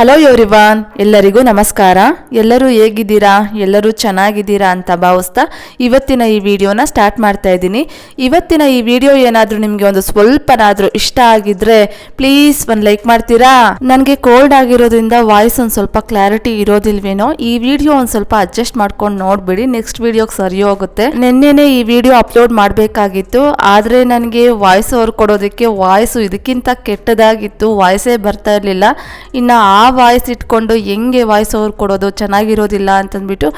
Hello ಯೋರಿವಾನ್ ಎಲ್ಲರಿಗೂ ನಮಸ್ಕಾರ. ಎಲ್ಲರೂ ಹೇಗಿದ್ದೀರಾ? ಎಲ್ಲರೂ ಚೆನ್ನಾಗಿದ್ದೀರಾ ಅಂತ ಭಾವಿಸ್ತಾ ಇವತ್ತಿನ ಈ ವಿಡಿಯೋನ ಸ್ಟಾರ್ಟ್ ಮಾಡ್ತಾ ಇದ್ದೀನಿ. ಇವತ್ತಿನ ಈ ವಿಡಿಯೋ ಏನಾದರೂ ನಿಮಗೆ ಒಂದು ಸ್ವಲ್ಪನಾದರೂ ಇಷ್ಟ ಆಗಿದ್ರೆ ಪ್ಲೀಸ್ ಒಂದು ಲೈಕ್ ಮಾಡ್ತೀರಾ? ನನಗೆ ಕೋಲ್ಡ್ ಆಗಿರೋದ್ರಿಂದ ವಾಯ್ಸ್ ಒಂದು ಸ್ವಲ್ಪ ಕ್ಲಾರಿಟಿ ಇರೋದಿಲ್ವೇನೋ, ಈ ವಿಡಿಯೋ ಒಂದು ಸ್ವಲ್ಪ ಅಡ್ಜಸ್ಟ್ ಮಾಡ್ಕೊಂಡು ನೋಡಿಬಿಡಿ. ನೆಕ್ಸ್ಟ್ ವಿಡಿಯೋಗೆ ಸರಿ ಹೋಗುತ್ತೆ. ನಿನ್ನೆನೆ ಈ ವಿಡಿಯೋ ಅಪ್ಲೋಡ್ ಮಾಡಬೇಕಾಗಿತ್ತು. ಆದರೆ ನನಗೆ ವಾಯ್ಸ್ ಅವ್ರು ಕೊಡೋದಕ್ಕೆ ವಾಯ್ಸು ಇದಕ್ಕಿಂತ ಕೆಟ್ಟದಾಗಿತ್ತು. ವಾಯ್ಸೇ ಬರ್ತಾ ಇರಲಿಲ್ಲ. ಇನ್ನು ಆ ವಾಯ್ಸ್ ಇಟ್ಕೊಂಡು ಹೆಂಗೆ ವಾಯ್ಸ್ ಓವರ್ ಕೊಡೋದು ಚೆನ್ನಾಗಿರೋದಿಲ್ಲ ಅಂತಂದ್ಬಿಟ್ಟು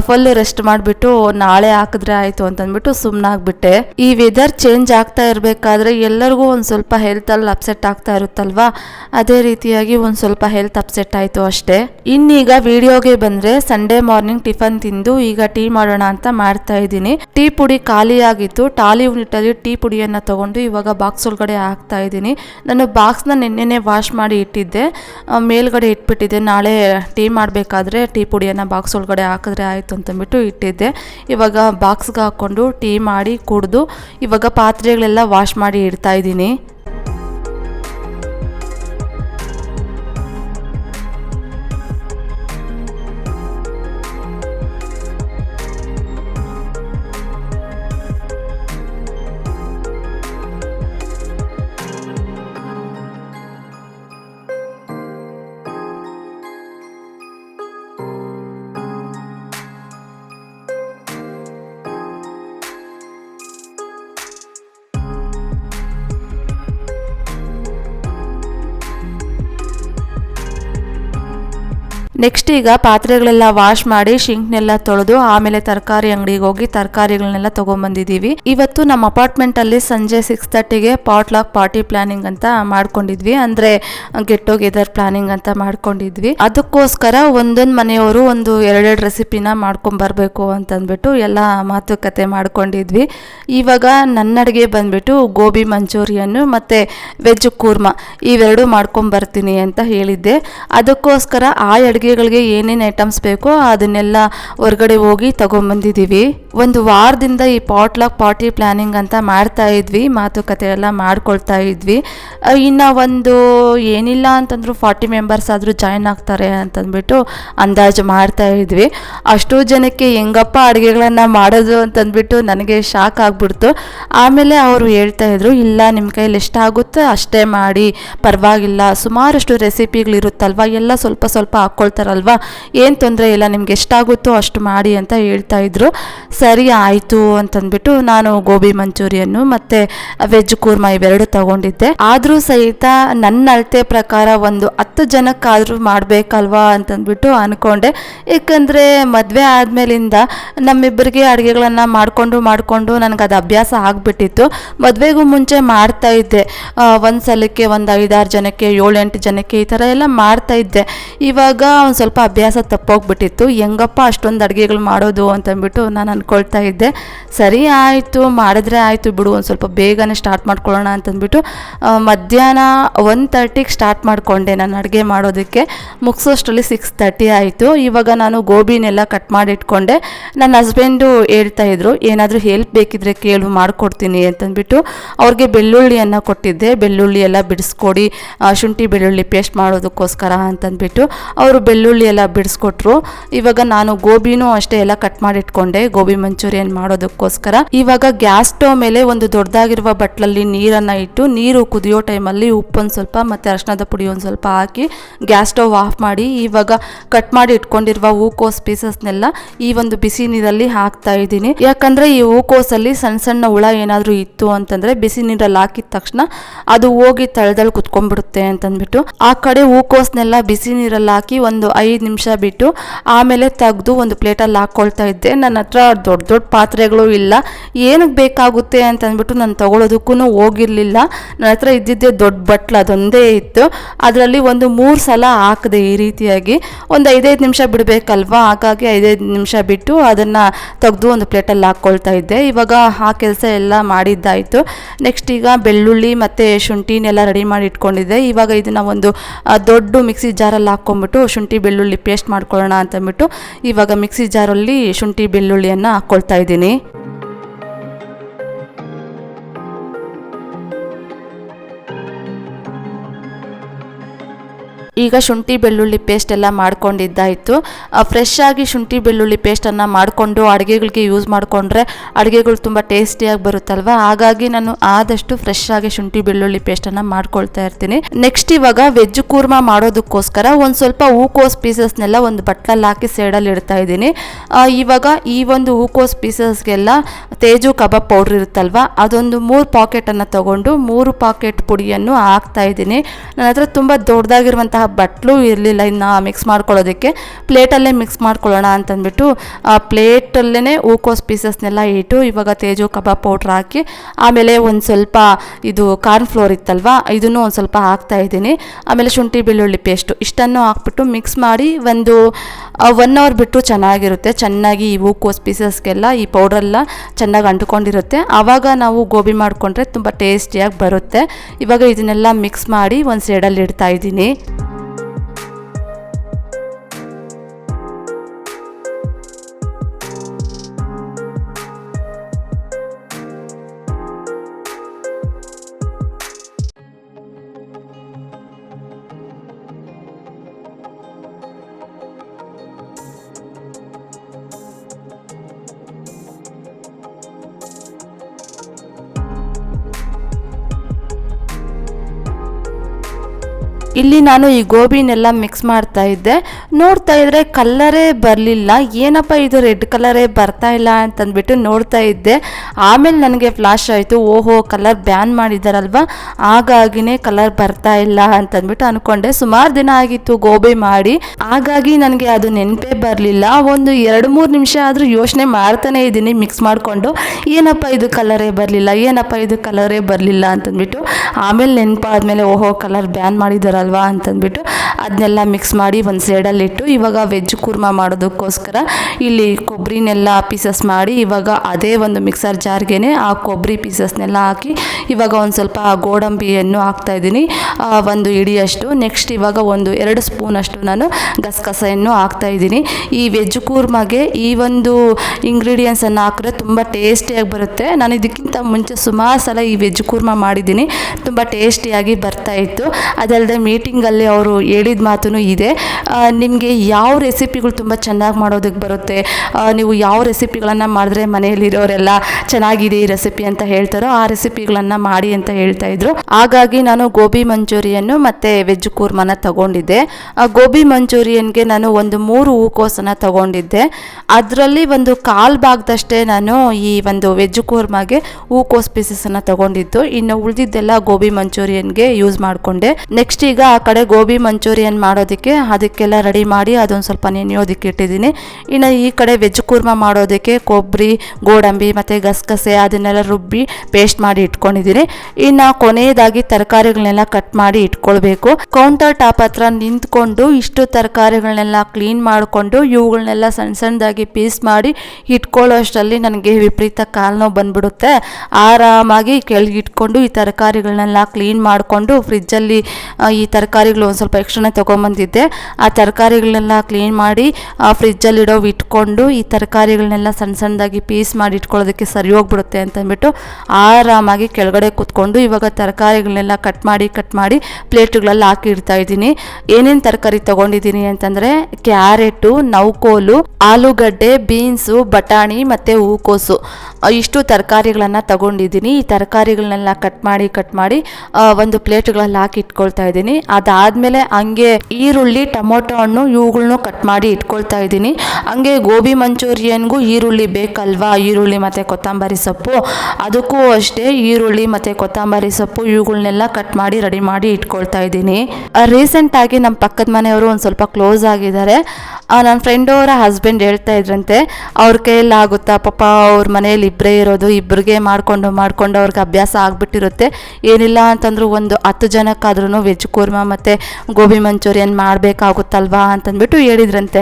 ಫುಲ್ ರೆಸ್ಟ್ ಮಾಡಿಬಿಟ್ಟು ನಾಳೆ ಹಾಕಿದ್ರೆ ಆಯಿತು ಅಂತಂದ್ಬಿಟ್ಟು ಸುಮ್ಮನಾಗ್ಬಿಟ್ಟೆ ಈ ವೆದರ್ ಚೇಂಜ್ ಆಗ್ತಾ ಇರಬೇಕಾದ್ರೆ ಎಲ್ಲರಿಗೂ ಒಂದು ಸ್ವಲ್ಪ ಹೆಲ್ತಲ್ಲಿ ಅಪ್ಸೆಟ್ ಆಗ್ತಾ ಇರುತ್ತಲ್ವಾ? ಅದೇ ರೀತಿಯಾಗಿ ಒಂದು ಸ್ವಲ್ಪ ಹೆಲ್ತ್ ಅಪ್ಸೆಟ್ ಆಯಿತು ಅಷ್ಟೇ. ಇನ್ನೀಗ ವಿಡಿಯೋಗೆ ಬಂದರೆ ಸಂಡೇ ಮಾರ್ನಿಂಗ್ ಟಿಫನ್ ತಿಂದು ಈಗ ಟೀ ಮಾಡೋಣ ಅಂತ ಮಾಡ್ತಾ ಇದ್ದೀನಿ. ಟೀ ಪುಡಿ ಖಾಲಿ ಆಗಿತ್ತು ಟಾಲಿ ಯೂನಿಟಲ್ಲಿ ಟೀ ಪುಡಿಯನ್ನು ತಗೊಂಡು ಇವಾಗ ಬಾಕ್ಸ್ ಒಳಗಡೆ ಹಾಕ್ತಾ ಇದ್ದೀನಿ. ನಾನು ಬಾಕ್ಸ್ನ ನಿನ್ನೆನೆ ವಾಶ್ ಮಾಡಿ ಇಟ್ಟಿದ್ದೆ. ಆ, ಮೇಲ್ಗಡೆ ಇಟ್ಬಿಟ್ಟಿದ್ದೆ. ನಾಳೆ ಟೀ ಮಾಡಬೇಕಾದ್ರೆ ಟೀ ಪುಡಿಯನ್ನು ಬಾಕ್ಸ್ ಒಳಗಡೆ ಹಾಕಿದ್ರೆ ಆಯಿತು ಅಂತಂದ್ಬಿಟ್ಟು ಇಟ್ಟಿದ್ದೆ. ಇವಾಗ ಬಾಕ್ಸ್ಗೆ ಹಾಕ್ಕೊಂಡು ಟೀ ಮಾಡಿ ಕುಡಿದು ಇವಾಗ ಪಾತ್ರೆಗಳೆಲ್ಲ ವಾಶ್ ಮಾಡಿ ಇಡ್ತಾ ನೆಕ್ಸ್ಟ್ ಈಗ ಪಾತ್ರೆಗಳೆಲ್ಲ ವಾಶ್ ಮಾಡಿ ಶಿಂಕ್ನೆಲ್ಲ ತೊಳೆದು ಆಮೇಲೆ ತರಕಾರಿ ಅಂಗಡಿಗೆ ಹೋಗಿ ತರಕಾರಿಗಳನ್ನೆಲ್ಲ ತಗೊಂಡ್ಬಂದಿದ್ದೀವಿ ಇವತ್ತು ನಮ್ಮ ಅಪಾರ್ಟ್ಮೆಂಟ್ ಅಲ್ಲಿ ಸಂಜೆ ಸಿಕ್ಸ್ ತರ್ಟಿಗೆ ಪಾಟ್ ಲಾಕ್ ಪಾರ್ಟಿ ಪ್ಲಾನಿಂಗ್ ಅಂತ ಮಾಡ್ಕೊಂಡಿದ್ವಿ. ಅಂದ್ರೆ ಗೆಟ್ ಟುಗೆದರ್ ಪ್ಲಾನಿಂಗ್ ಅಂತ ಮಾಡ್ಕೊಂಡಿದ್ವಿ. ಅದಕ್ಕೋಸ್ಕರ ಒಂದೊಂದು ಮನೆಯವರು ಒಂದು ಎರಡೆರಡು ರೆಸಿಪಿನ ಮಾಡ್ಕೊಂಡ್ ಬರ್ಬೇಕು ಅಂತಂದ್ಬಿಟ್ಟು ಎಲ್ಲ ಮಾತುಕತೆ ಮಾಡ್ಕೊಂಡಿದ್ವಿ. ಇವಾಗ ನನ್ನ ಅಡುಗೆ ಬಂದ್ಬಿಟ್ಟು ಗೋಬಿ ಮಂಚೂರಿಯನ್ನು ಮತ್ತೆ ವೆಜ್ ಕೂರ್ಮಾ ಇವೆರಡು ಮಾಡ್ಕೊಂಡ್ ಬರ್ತೀನಿ ಅಂತ ಹೇಳಿದ್ದೆ. ಅದಕ್ಕೋಸ್ಕರ ಆ ಅಡುಗೆಗಳಿಗೆ ಏನೇನು ಐಟಮ್ಸ್ ಬೇಕೋ ಅದನ್ನೆಲ್ಲ ಹೊರಗಡೆ ಹೋಗಿ ತೊಗೊಂಬಂದಿದ್ದೀವಿ ಒಂದು ವಾರದಿಂದ ಈ ಪಾಟ್ಲಾಕ್ ಪಾರ್ಟಿ ಪ್ಲಾನಿಂಗ್ ಅಂತ ಮಾಡ್ತಾ ಇದ್ವಿ, ಮಾತುಕತೆ ಎಲ್ಲ ಮಾಡ್ಕೊಳ್ತಾ ಇದ್ವಿ. ಇನ್ನು ಒಂದು ಏನಿಲ್ಲ ಅಂತಂದ್ರು ಫಾರ್ಟಿ ಮೆಂಬರ್ಸ್ ಆದರೂ ಜಾಯ್ನ್ ಆಗ್ತಾರೆ ಅಂತಂದ್ಬಿಟ್ಟು ಅಂದಾಜು ಮಾಡ್ತಾ ಇದ್ವಿ. ಅಷ್ಟು ಜನಕ್ಕೆ ಹೆಂಗಪ್ಪ ಅಡುಗೆಗಳನ್ನು ಮಾಡೋದು ಅಂತಂದ್ಬಿಟ್ಟು ನನಗೆ ಶಾಕ್ ಆಗಿಬಿಡ್ತು. ಆಮೇಲೆ ಅವರು ಹೇಳ್ತಾ ಇದ್ರು, ಇಲ್ಲ ನಿಮ್ಮ ಕೈಯಲ್ಲಿ ಎಷ್ಟಾಗುತ್ತೋ ಅಷ್ಟೇ ಮಾಡಿ, ಪರವಾಗಿಲ್ಲ. ಸುಮಾರಷ್ಟು ರೆಸಿಪಿಗಳಿರುತ್ತಲ್ವ ಎಲ್ಲ ಸ್ವಲ್ಪ ಸ್ವಲ್ಪ ಹಾಕ್ಕೊಳ್ತಾರಲ್ವ ಏನು ತೊಂದರೆ ಇಲ್ಲ, ನಿಮ್ಗೆ ಎಷ್ಟಾಗುತ್ತೋ ಅಷ್ಟು ಮಾಡಿ ಅಂತ ಹೇಳ್ತಾ ಇದ್ರು. ಸರಿ, ಆಯಿತು ಅಂತಂದ್ಬಿಟ್ಟು ನಾನು ಗೋಬಿ ಮಂಚೂರಿಯನ್ನು ಮತ್ತು ವೆಜ್ ಕೂರ್ಮಾ ಇವೆರಡು ತಗೊಂಡಿದ್ದೆ. ಆದರೂ ಸಹಿತ ನನ್ನ ಅಳತೆ ಪ್ರಕಾರ ಒಂದು ಹತ್ತು ಜನಕ್ಕಾದರೂ ಮಾಡಬೇಕಲ್ವಾ ಅಂತಂದ್ಬಿಟ್ಟು ಅಂದ್ಕೊಂಡೆ ಏಕೆಂದರೆ ಮದುವೆ ಆದಮೇಲಿಂದ ನಮ್ಮಿಬ್ಬರಿಗೆ ಅಡುಗೆಗಳನ್ನು ಮಾಡಿಕೊಂಡು ಮಾಡಿಕೊಂಡು ನನಗೆ ಅದು ಅಭ್ಯಾಸ ಆಗಿಬಿಟ್ಟಿತ್ತು. ಮದುವೆಗೂ ಮುಂಚೆ ಮಾಡ್ತಾ ಇದ್ದೆ. ಒಂದು ಸಲಕ್ಕೆ ಒಂದು ಐದಾರು ಜನಕ್ಕೆ ಏಳೆಂಟು ಜನಕ್ಕೆ ಈ ಥರ ಎಲ್ಲ ಮಾಡ್ತಾ ಇದ್ದೆ. ಇವಾಗ ಒಂದು ಸ್ವಲ್ಪ ಅಭ್ಯಾಸ ತಪ್ಪೋಗ್ಬಿಟ್ಟಿತ್ತು. ಹೆಂಗಪ್ಪ ಅಷ್ಟೊಂದು ಅಡುಗೆಗಳು ಮಾಡೋದು ಅಂತಂದ್ಬಿಟ್ಟು ನಾನು ಅಂದ್ಕೊಳ್ತಾ ಇದ್ದೆ. ಸರಿ ಆಯಿತು, ಮಾಡಿದ್ರೆ ಆಯಿತು ಬಿಡು, ಒಂದು ಸ್ವಲ್ಪ ಬೇಗನೆ ಸ್ಟಾರ್ಟ್ ಮಾಡ್ಕೊಳ್ಳೋಣ ಅಂತಂದ್ಬಿಟ್ಟು ಮಧ್ಯಾಹ್ನ ಒನ್ ತರ್ಟಿಗೆ ಸ್ಟಾರ್ಟ್ ಮಾಡಿಕೊಂಡೆ ನಾನು ಅಡುಗೆ ಮಾಡೋದಕ್ಕೆ. ಮುಗಿಸೋಷ್ಟರಲ್ಲಿ ಸಿಕ್ಸ್ ತರ್ಟಿ ಆಯಿತು. ಇವಾಗ ನಾನು ಗೋಬಿನೆಲ್ಲ ಕಟ್ ಮಾಡಿಟ್ಕೊಂಡೆ. ನನ್ನ ಹಸ್ಬೆಂಡು ಹೇಳ್ತಾ ಇದ್ರು, ಏನಾದರೂ ಹೆಲ್ಪ್ ಬೇಕಿದ್ರೆ ಕೇಳು, ಮಾಡಿಕೊಡ್ತೀನಿ ಅಂತಂದ್ಬಿಟ್ಟು ಅವ್ರಿಗೆ ಬೆಳ್ಳುಳ್ಳಿಯನ್ನು ಕೊಟ್ಟಿದ್ದೆ. ಬೆಳ್ಳುಳ್ಳಿ ಎಲ್ಲ ಬಿಡಿಸ್ಕೊಡಿ ಶುಂಠಿ ಬೆಳ್ಳುಳ್ಳಿ ಪೇಸ್ಟ್ ಮಾಡೋದಕ್ಕೋಸ್ಕರ ಅಂತಂದ್ಬಿಟ್ಟು, ಅವರು ಬೆಳ್ಳುಳ್ಳಿ ಎಲ್ಲ ಬಿಡಿಸ್ಕೊಟ್ರು. ಇವಾಗ ನಾನು ಗೋಬಿನೂ ಅಷ್ಟೇ ಎಲ್ಲ ಕಟ್ ಮಾಡಿಟ್ಕೊಂಡೆ. ಗೋಬಿ ಮಂಚೂರಿಯನ್ ಮಾಡೋದಕ್ಕೋಸ್ಕರ. ಇವಾಗ ಗ್ಯಾಸ್ ಸ್ಟವ್ ಮೇಲೆ ಒಂದು ದೊಡ್ಡದಾಗಿರುವ ಬಟ್ಲಲ್ಲಿ ನೀರನ್ನು ಇಟ್ಟು ನೀರು ಕುದಿಯೋ ಟೈಮಲ್ಲಿ ಉಪ್ಪೊಂದು ಸ್ವಲ್ಪ ಮತ್ತೆ ಅರಿಶಿನದ ಪುಡಿ ಒಂದು ಸ್ವಲ್ಪ ಹಾಕಿ ಗ್ಯಾಸ್ ಸ್ಟವ್ ಆಫ್ ಮಾಡಿ ಇವಾಗ ಕಟ್ ಮಾಡಿ ಇಟ್ಕೊಂಡಿರುವ ಹೂಕೋಸ್ ಪೀಸಸ್ನೆಲ್ಲ ಈ ಒಂದು ಬಿಸಿ ನೀರಲ್ಲಿ ಹಾಕ್ತಾ ಇದ್ದೀನಿ. ಯಾಕಂದ್ರೆ ಈ ಹೂಕೋಸಲ್ಲಿ ಸಣ್ಣ ಸಣ್ಣ ಹುಳ ಏನಾದರೂ ಇತ್ತು ಅಂತಂದ್ರೆ ಬಿಸಿ ನೀರಲ್ಲಿ ಹಾಕಿದ ತಕ್ಷಣ ಅದು ಹೋಗಿ ತಳದಲ್ಲಿ ಕುತ್ಕೊಂಡ್ಬಿಡುತ್ತೆ ಅಂತಂದ್ಬಿಟ್ಟು ಆ ಕಡೆ ಹೂಕೋಸ್ನೆಲ್ಲ ಬಿಸಿ ನೀರಲ್ಲಿ ಹಾಕಿ ಒಂದು ಐದು ನಿಮಿಷ ಬಿಟ್ಟು ಆಮೇಲೆ ತೆಗೆದು ಒಂದು ಪ್ಲೇಟಲ್ಲಿ ಹಾಕ್ಕೊಳ್ತಾ ಇದ್ದೆ. ನನ್ನ ಹತ್ರ ದೊಡ್ಡ ದೊಡ್ಡ ಪಾತ್ರೆಗಳು ಇಲ್ಲ. ಏನಕ್ಕೆ ಬೇಕಾಗುತ್ತೆ ಅಂತ ಅಂದ್ಬಿಟ್ಟು ನಾನು ತೊಗೊಳೋದಕ್ಕೂ ಹೋಗಿರಲಿಲ್ಲ. ನನ್ನ ಹತ್ರ ಇದ್ದಿದ್ದೆ ದೊಡ್ಡ ಬಟ್ಲು ಅದೊಂದೇ ಇತ್ತು. ಅದರಲ್ಲಿ ಒಂದು ಮೂರು ಸಲ ಹಾಕಿದೆ ಈ ರೀತಿಯಾಗಿ. ಒಂದು ಐದೈದು ನಿಮಿಷ ಬಿಡಬೇಕಲ್ವಾ? ಹಾಗಾಗಿ ಐದೈದು ನಿಮಿಷ ಬಿಟ್ಟು ಅದನ್ನು ತೆಗೆದು ಒಂದು ಪ್ಲೇಟಲ್ಲಿ ಹಾಕ್ಕೊಳ್ತಾ ಇದ್ದೆ. ಇವಾಗ ಆ ಕೆಲಸ ಎಲ್ಲ ಮಾಡಿದ್ದಾಯಿತು. ನೆಕ್ಸ್ಟ್ ಈಗ ಬೆಳ್ಳುಳ್ಳಿ ಮತ್ತು ಶುಂಠಿನೆಲ್ಲ ರೆಡಿ ಮಾಡಿ ಇಟ್ಕೊಂಡಿದ್ದೆ. ಇವಾಗ ಇದನ್ನು ಒಂದು ದೊಡ್ಡ ಮಿಕ್ಸಿ ಜಾರಲ್ಲಿ ಹಾಕ್ಕೊಂಬಿಟ್ಟು ಶುಂಠಿ ಬೆಳ್ಳುಳ್ಳಿ ಪೇಸ್ಟ್ ಮಾಡ್ಕೊಳ್ಳೋಣ ಅಂತಂದ್ಬಿಟ್ಟು ಇವಾಗ ಮಿಕ್ಸಿ ಜಾರಲ್ಲಿ ಶುಂಠಿ ಬೆಳ್ಳುಳ್ಳಿಯನ್ನು ಹಾಕ್ಕೊಳ್ತಾ ಇದ್ದೀನಿ. ಈಗ ಶುಂಠಿ, ಬೆಳ್ಳುಳ್ಳಿ ಪೇಸ್ಟ್ ಎಲ್ಲ ಮಾಡ್ಕೊಂಡಿದ್ದಾಯಿತು. ಫ್ರೆಶ್ ಆಗಿ ಶುಂಠಿ, ಬೆಳ್ಳುಳ್ಳಿ ಪೇಸ್ಟನ್ನು ಮಾಡಿಕೊಂಡು ಅಡುಗೆಗಳಿಗೆ ಯೂಸ್ ಮಾಡಿಕೊಂಡ್ರೆ ಅಡುಗೆಗಳು ತುಂಬ ಟೇಸ್ಟಿಯಾಗಿ ಬರುತ್ತಲ್ವ? ಹಾಗಾಗಿ ನಾನು ಆದಷ್ಟು ಫ್ರೆಶ್ ಆಗಿ ಶುಂಠಿ, ಬೆಳ್ಳುಳ್ಳಿ ಪೇಸ್ಟನ್ನು ಮಾಡ್ಕೊಳ್ತಾ ಇರ್ತೀನಿ. ನೆಕ್ಸ್ಟ್ ಇವಾಗ ವೆಜ್ ಕೂರ್ಮಾ ಮಾಡೋದಕ್ಕೋಸ್ಕರ ಒಂದು ಸ್ವಲ್ಪ ಹೂಕೋಸ್ ಪೀಸಸ್ನೆಲ್ಲ ಒಂದು ಬಟ್ಟಲಲ್ಲಿ ಹಾಕಿ ಸೈಡಲ್ಲಿ ಇಡ್ತಾ ಇದ್ದೀನಿ. ಇವಾಗ ಈ ಒಂದು ಹೂಕೋಸ್ ಪೀಸಸ್ಗೆಲ್ಲ ತೇಜು ಕಬಾಬ್ ಪೌಡ್ರ್ ಇರುತ್ತಲ್ವ? ಅದೊಂದು ಮೂರು ಪಾಕೆಟನ್ನು ತಗೊಂಡು ಮೂರು ಪಾಕೆಟ್ ಪುಡಿಯನ್ನು ಹಾಕ್ತಾ ಇದ್ದೀನಿ. ನನ್ನ ಹತ್ರ ತುಂಬ ದೊಡ್ಡದಾಗಿರುವಂತಹ ಬಟ್ಲು ಇರಲಿಲ್ಲ, ಇನ್ನು ಮಿಕ್ಸ್ ಮಾಡ್ಕೊಳ್ಳೋದಕ್ಕೆ. ಪ್ಲೇಟಲ್ಲೇ ಮಿಕ್ಸ್ ಮಾಡ್ಕೊಳ್ಳೋಣ ಅಂತಂದ್ಬಿಟ್ಟು, ಆ ಪ್ಲೇಟಲ್ಲೇ ಹೂಕೋಸ್ ಪೀಸಸ್ನೆಲ್ಲ ಇಟ್ಟು, ಇವಾಗ ತೇಜು ಕಬಾಬ್ ಪೌಡ್ರ್ ಹಾಕಿ, ಆಮೇಲೆ ಒಂದು ಸ್ವಲ್ಪ ಇದು ಕಾರ್ನ್ ಫ್ಲೋರ್ ಇತ್ತಲ್ವ, ಇದನ್ನು ಒಂದು ಸ್ವಲ್ಪ ಹಾಕ್ತಾ ಇದ್ದೀನಿ. ಆಮೇಲೆ ಶುಂಠಿ ಬೆಳ್ಳುಳ್ಳಿ ಪೇಸ್ಟು ಇಷ್ಟನ್ನು ಹಾಕ್ಬಿಟ್ಟು ಮಿಕ್ಸ್ ಮಾಡಿ, ಒಂದು ಒನ್ ಅವರ್ ಬಿಟ್ಟು ಚೆನ್ನಾಗಿರುತ್ತೆ. ಚೆನ್ನಾಗಿ ಈ ಹೂಕೋಸ್ ಪೀಸಸ್ಗೆಲ್ಲ ಈ ಪೌಡ್ರೆಲ್ಲ ಚೆನ್ನಾಗಿ ಅಂಟ್ಕೊಂಡಿರುತ್ತೆ. ಆವಾಗ ನಾವು ಗೋಬಿ ಮಾಡಿಕೊಂಡ್ರೆ ತುಂಬ ಟೇಸ್ಟಿಯಾಗಿ ಬರುತ್ತೆ. ಇವಾಗ ಇದನ್ನೆಲ್ಲ ಮಿಕ್ಸ್ ಮಾಡಿ, ಒಂದು ಸೈಡಲ್ಲಿ ಇಡ್ತಾ ಇದ್ದೀನಿ. ಇಲ್ಲಿ ನಾನು ಈ ಗೋಬಿನೆಲ್ಲ ಮಿಕ್ಸ್ ಮಾಡ್ತಾ ಇದ್ದೆ. ನೋಡ್ತಾ ಇದ್ರೆ ಕಲ್ಲರೇ ಬರಲಿಲ್ಲ. ಏನಪ್ಪ ಇದು ರೆಡ್ ಕಲರೇ ಬರ್ತಾ ಇಲ್ಲ ಅಂತಂದ್ಬಿಟ್ಟು ನೋಡ್ತಾ ಇದ್ದೆ. ಆಮೇಲೆ ನನಗೆ ಫ್ಲಾಶ್ ಆಯಿತು. ಓಹೋ ಕಲರ್ ಬ್ಯಾನ್ ಮಾಡಿದ್ದಾರಲ್ವ ಹಾಗಾಗಿನೇ ಕಲರ್ ಬರ್ತಾ ಇಲ್ಲ ಅಂತಂದ್ಬಿಟ್ಟು ಅನ್ಕೊಂಡೆ. ಸುಮಾರು ದಿನ ಆಗಿತ್ತು ಗೋಬಿ ಮಾಡಿ. ಹಾಗಾಗಿ ನನಗೆ ಅದು ನೆನಪೇ ಬರಲಿಲ್ಲ. ಒಂದು ಎರಡು ಮೂರು ನಿಮಿಷ ಆದರೂ ಯೋಚನೆ ಮಾಡ್ತಾನೆ ಇದ್ದೀನಿ ಮಿಕ್ಸ್ ಮಾಡಿಕೊಂಡು. ಏನಪ್ಪ ಇದು ಕಲರೇ ಬರಲಿಲ್ಲ? ಏನಪ್ಪ ಇದು ಕಲರೇ ಬರಲಿಲ್ಲ ಅಂತಂದ್ಬಿಟ್ಟು. ಆಮೇಲೆ ನೆನಪಾದ್ಮೇಲೆ ಓಹೋ ಕಲರ್ ಬ್ಯಾನ್ ಮಾಡಿದಾರಲ್ವಾ ಅಂತಂದ್ಬಿಟ್ಟು ಅದನ್ನೆಲ್ಲ ಮಿಕ್ಸ್ ಮಾಡಿ ಒಂದು ಸೈಡಲ್ಲಿಟ್ಟು ಇವಾಗ ವೆಜ್ ಕುರ್ಮಾ ಮಾಡೋದಕ್ಕೋಸ್ಕರ ಇಲ್ಲಿ ಕೊಬ್ಬರಿನೆಲ್ಲ ಪೀಸಸ್ ಮಾಡಿ ಇವಾಗ ಅದೇ ಒಂದು ಮಿಕ್ಸರ್ ಜಾರ್ಗೆ ಆ ಕೊಬ್ಬರಿ ಪೀಸಸ್ನೆಲ್ಲ ಹಾಕಿ ಇವಾಗ ಒಂದು ಸ್ವಲ್ಪ ಗೋಡಂಬಿಯನ್ನು ಹಾಕ್ತಾ ಇದ್ದೀನಿ. ಆ, ಒಂದು ಇಡಿಯಷ್ಟು. ನೆಕ್ಸ್ಟ್ ಇವಾಗ ಒಂದು ಎರಡು ಸ್ಪೂನಷ್ಟು ನಾನು ಗಸಗಸೆಯನ್ನು ಹಾಕ್ತಾ ಇದ್ದೀನಿ. ಈ ವೆಜ್ ಕೂರ್ಮಾಗೆ ಈ ಒಂದು ಇಂಗ್ರೀಡಿಯೆಂಟ್ಸನ್ನು ಹಾಕಿದ್ರೆ ತುಂಬ ಟೇಸ್ಟಿಯಾಗಿ ಬರುತ್ತೆ. ನಾನು ಇದಕ್ಕಿಂತ ಮುಂಚೆ ಸುಮಾರು ಸಲ ಈ ವೆಜ್ ಕೂರ್ಮಾ ಮಾಡಿದ್ದೀನಿ. ತುಂಬ ಟೇಸ್ಟಿಯಾಗಿ ಬರ್ತಾ ಇತ್ತು. ಅದಲ್ಲದೆ ಮೀಟಿಂಗಲ್ಲಿ ಅವರು ಹೇಳಿದ ಮಾತು ಇದೆ. ನಿಮಗೆ ಯಾವ ರೆಸಿಪಿಗಳು ತುಂಬ ಚೆನ್ನಾಗಿ ಮಾಡೋದಕ್ಕೆ ಬರುತ್ತೆ? ನೀವು ಯಾವ ರೆಸಿಪಿಗಳನ್ನು ಮಾಡಿದ್ರೆ ಮನೆಯಲ್ಲಿರೋರೆಲ್ಲ ಚೆನ್ನಾಗಿದೆ ಈ ರೆಸಿಪಿ ಅಂತ ಹೇಳ್ತಾರೋ ಆ ರೆಸಿಪಿಗಳನ್ನು ಮಾಡಿ ಅಂತ ಹೇಳ್ತಾ ಇದ್ರು. ಹಾಗಾಗಿ ನಾನು ಗೋಬಿ ಮಂಚೂರಿಯನ್ನು ಮತ್ತು ವೆಜ್ ಕೂರ್ಮನ ತಗೊಂಡಿದ್ದೆ. ಗೋಬಿ ಮಂಚೂರಿಯನ್ಗೆ ನಾನು ಒಂದು ಮೂರು ಹೂಕೋಸನ್ನು ತಗೊಂಡಿದ್ದೆ. ಅದರಲ್ಲಿ ಒಂದು ಕಾಲು ಭಾಗದಷ್ಟೇ ನಾನು ಈ ಒಂದು ವೆಜ್ ಕೂರ್ಮಾಗೆ ಹೂಕೋಸ್ ಪೀಸಸನ್ನು ತಗೊಂಡಿದ್ದು. ಇನ್ನು ಉಳಿದಿದ್ದೆಲ್ಲ ಗೋಬಿ ಮಂಚೂರಿಯನ್ಗೆ ಯೂಸ್ ಮಾಡಿಕೊಂಡೆ. ನೆಕ್ಸ್ಟ್ ಈಗ ಆ ಕಡೆ ಗೋಬಿ ಮಂಚೂರಿಯನ್ ಮಾಡೋದಕ್ಕೆ ಅದಕ್ಕೆಲ್ಲ ರೆಡಿ ಮಾಡಿ ಅದೊಂದು ಸ್ವಲ್ಪ ನೆನೆಯೋದಕ್ಕೆ ಇಟ್ಟಿದ್ದೀನಿ. ಇನ್ನು ಈ ಕಡೆ ವೆಜ್ ಕೂರ್ಮ ಮಾಡೋದಕ್ಕೆ ಕೊಬ್ಬರಿ, ಗೋಡಂಬಿ ಮತ್ತು ಗಸಗಸೆ ಅದನ್ನೆಲ್ಲ ರುಬ್ಬಿ ಪೇಸ್ಟ್ ಮಾಡಿ ಇಟ್ಕೊಂಡಿದ್ದೀನಿ. ಇನ್ನು ಕೊನೆಯದಾಗಿ ತರಕಾರಿಗಳನ್ನೆಲ್ಲ ಕಟ್ ಮಾಡಿ ಇಟ್ಕೊಳ್ಬೇಕು. ಕೌಂಟರ್ ಟಾಪ್ ಹತ್ರ ನಿಂತ್ಕೊಂಡು ಇಷ್ಟು ತರಕಾರಿಗಳನ್ನೆಲ್ಲ ಕ್ಲೀನ್ ಮಾಡಿಕೊಂಡು ಇವುಗಳನ್ನೆಲ್ಲ ಸಣ್ಣ ಸಣ್ಣದಾಗಿ ಪೀಸ್ ಮಾಡಿ ಇಟ್ಕೊಳ್ಳೋ ಅಷ್ಟರಲ್ಲಿ ನನಗೆ ವಿಪರೀತ ಕಾಲು ನೋವು ಬಂದ್ಬಿಡುತ್ತೆ. ಆರಾಮಾಗಿ ಕೆಳಗೆ ಇಟ್ಕೊಂಡು ಈ ತರಕಾರಿಗಳನ್ನೆಲ್ಲ ಕ್ಲೀನ್ ಮಾಡಿಕೊಂಡು ಫ್ರಿಜ್ಜಲ್ಲಿ ಈ ತರಕಾರಿಗಳು ಒಂದು ಸ್ವಲ್ಪ ಎಕ್ಸ್ಟ್ರಾನೇ ತೊಗೊಂಬಂದಿದ್ದೆ. ಆ ತರಕಾರಿಗಳನ್ನೆಲ್ಲ ಕ್ಲೀನ್ ಮಾಡಿ, ಆ ಫ್ರಿಜ್ಜಲ್ಲಿಡೋ ಇಟ್ಕೊಂಡು, ಈ ತರಕಾರಿಗಳನ್ನೆಲ್ಲ ಸಣ್ಣ ಸಣ್ಣದಾಗಿ ಪೀಸ್ ಮಾಡಿ ಇಟ್ಕೊಳ್ಳೋದಕ್ಕೆ ಸರಿ ಹೋಗ್ಬಿಡುತ್ತೆ ಅಂತಂದ್ಬಿಟ್ಟು ಆರಾಮಾಗಿ ಕೆಳಗಡೆ ಕೂತ್ಕೊಂಡು ಇವಾಗ ತರಕಾರಿಗಳನ್ನೆಲ್ಲ ಕಟ್ ಮಾಡಿ ಕಟ್ ಮಾಡಿ ಪ್ಲೇಟ್ಗಳಲ್ಲಿ ಹಾಕಿ ಇಡ್ತಾ ಇದ್ದೀನಿ. ಏನೇನು ತರಕಾರಿ ತಗೊಂಡಿದ್ದೀನಿ ಅಂತಂದರೆ ಕ್ಯಾರೆಟು ನೌಕೋಲು ಆಲೂಗಡ್ಡೆ, ಬೀನ್ಸು, ಬಟಾಣಿ ಮತ್ತು ಹೂಕೋಸು. ಇಷ್ಟು ತರಕಾರಿಗಳನ್ನು ತಗೊಂಡಿದ್ದೀನಿ. ಈ ತರಕಾರಿಗಳನ್ನೆಲ್ಲ ಕಟ್ ಮಾಡಿ ಕಟ್ ಮಾಡಿ ಒಂದು ಪ್ಲೇಟ್ಗಳಲ್ಲಿ ಹಾಕಿ ಇಟ್ಕೊಳ್ತಾ ಇದ್ದೀನಿ. ಅದಾದಮೇಲೆ ಹಂಗೆ ಈರುಳ್ಳಿ, ಟೊಮೊಟೊ ಹಣ್ಣು ಇವುಗಳ್ನು ಕಟ್ ಮಾಡಿ ಇಟ್ಕೊಳ್ತಾ ಇದ್ದೀನಿ. ಹಂಗೆ ಗೋಬಿ ಮಂಚೂರಿಯನ್ಗೂ ಈರುಳ್ಳಿ ಬೇಕಲ್ವಾ? ಈರುಳ್ಳಿ ಮತ್ತು ಕೊತ್ತಂಬರಿ ಸೊಪ್ಪು. ಅದಕ್ಕೂ ಅಷ್ಟೇ ಈರುಳ್ಳಿ ಮತ್ತು ಕೊತ್ತಂಬರಿ ಸೊಪ್ಪು ಇವುಗಳನ್ನೆಲ್ಲ ಕಟ್ ಮಾಡಿ ರೆಡಿ ಮಾಡಿ ಇಟ್ಕೊಳ್ತಾ ಇದ್ದೀನಿ. ರೀಸೆಂಟಾಗಿ ನಮ್ಮ ಪಕ್ಕದ ಮನೆಯವರು ಒಂದು ಸ್ವಲ್ಪ ಕ್ಲೋಸ್ ಆಗಿದ್ದಾರೆ. ನನ್ನ ಫ್ರೆಂಡ್ ಅವರ ಹಸ್ಬೆಂಡ್ ಹೇಳ್ತಾ ಇದ್ರಂತೆ, ಅವ್ರ ಕೈಯಲ್ಲಿ ಆಗುತ್ತಾ? ಪಾಪ ಅವ್ರ ಮನೇಲಿ ಇಬ್ಬರೇ ಇರೋದು ಇಬ್ಬರಿಗೆ ಮಾಡಿಕೊಂಡು ಮಾಡಿಕೊಂಡು ಅವ್ರಿಗೆ ಅಭ್ಯಾಸ ಆಗಿಬಿಟ್ಟಿರುತ್ತೆ. ಏನಿಲ್ಲ ಅಂತಂದ್ರು ಒಂದು ಹತ್ತು ಜನಕ್ಕಾದ್ರೂ ವೆಜ್ ಕೂರ್ಮಾ ಮತ್ತು ಗೋಬಿ ಮಂಚೂರಿಯನ್ ಮಾಡಬೇಕಾಗುತ್ತಲ್ವಾ ಅಂತಂದ್ಬಿಟ್ಟು ಹೇಳಿದ್ರಂತೆ.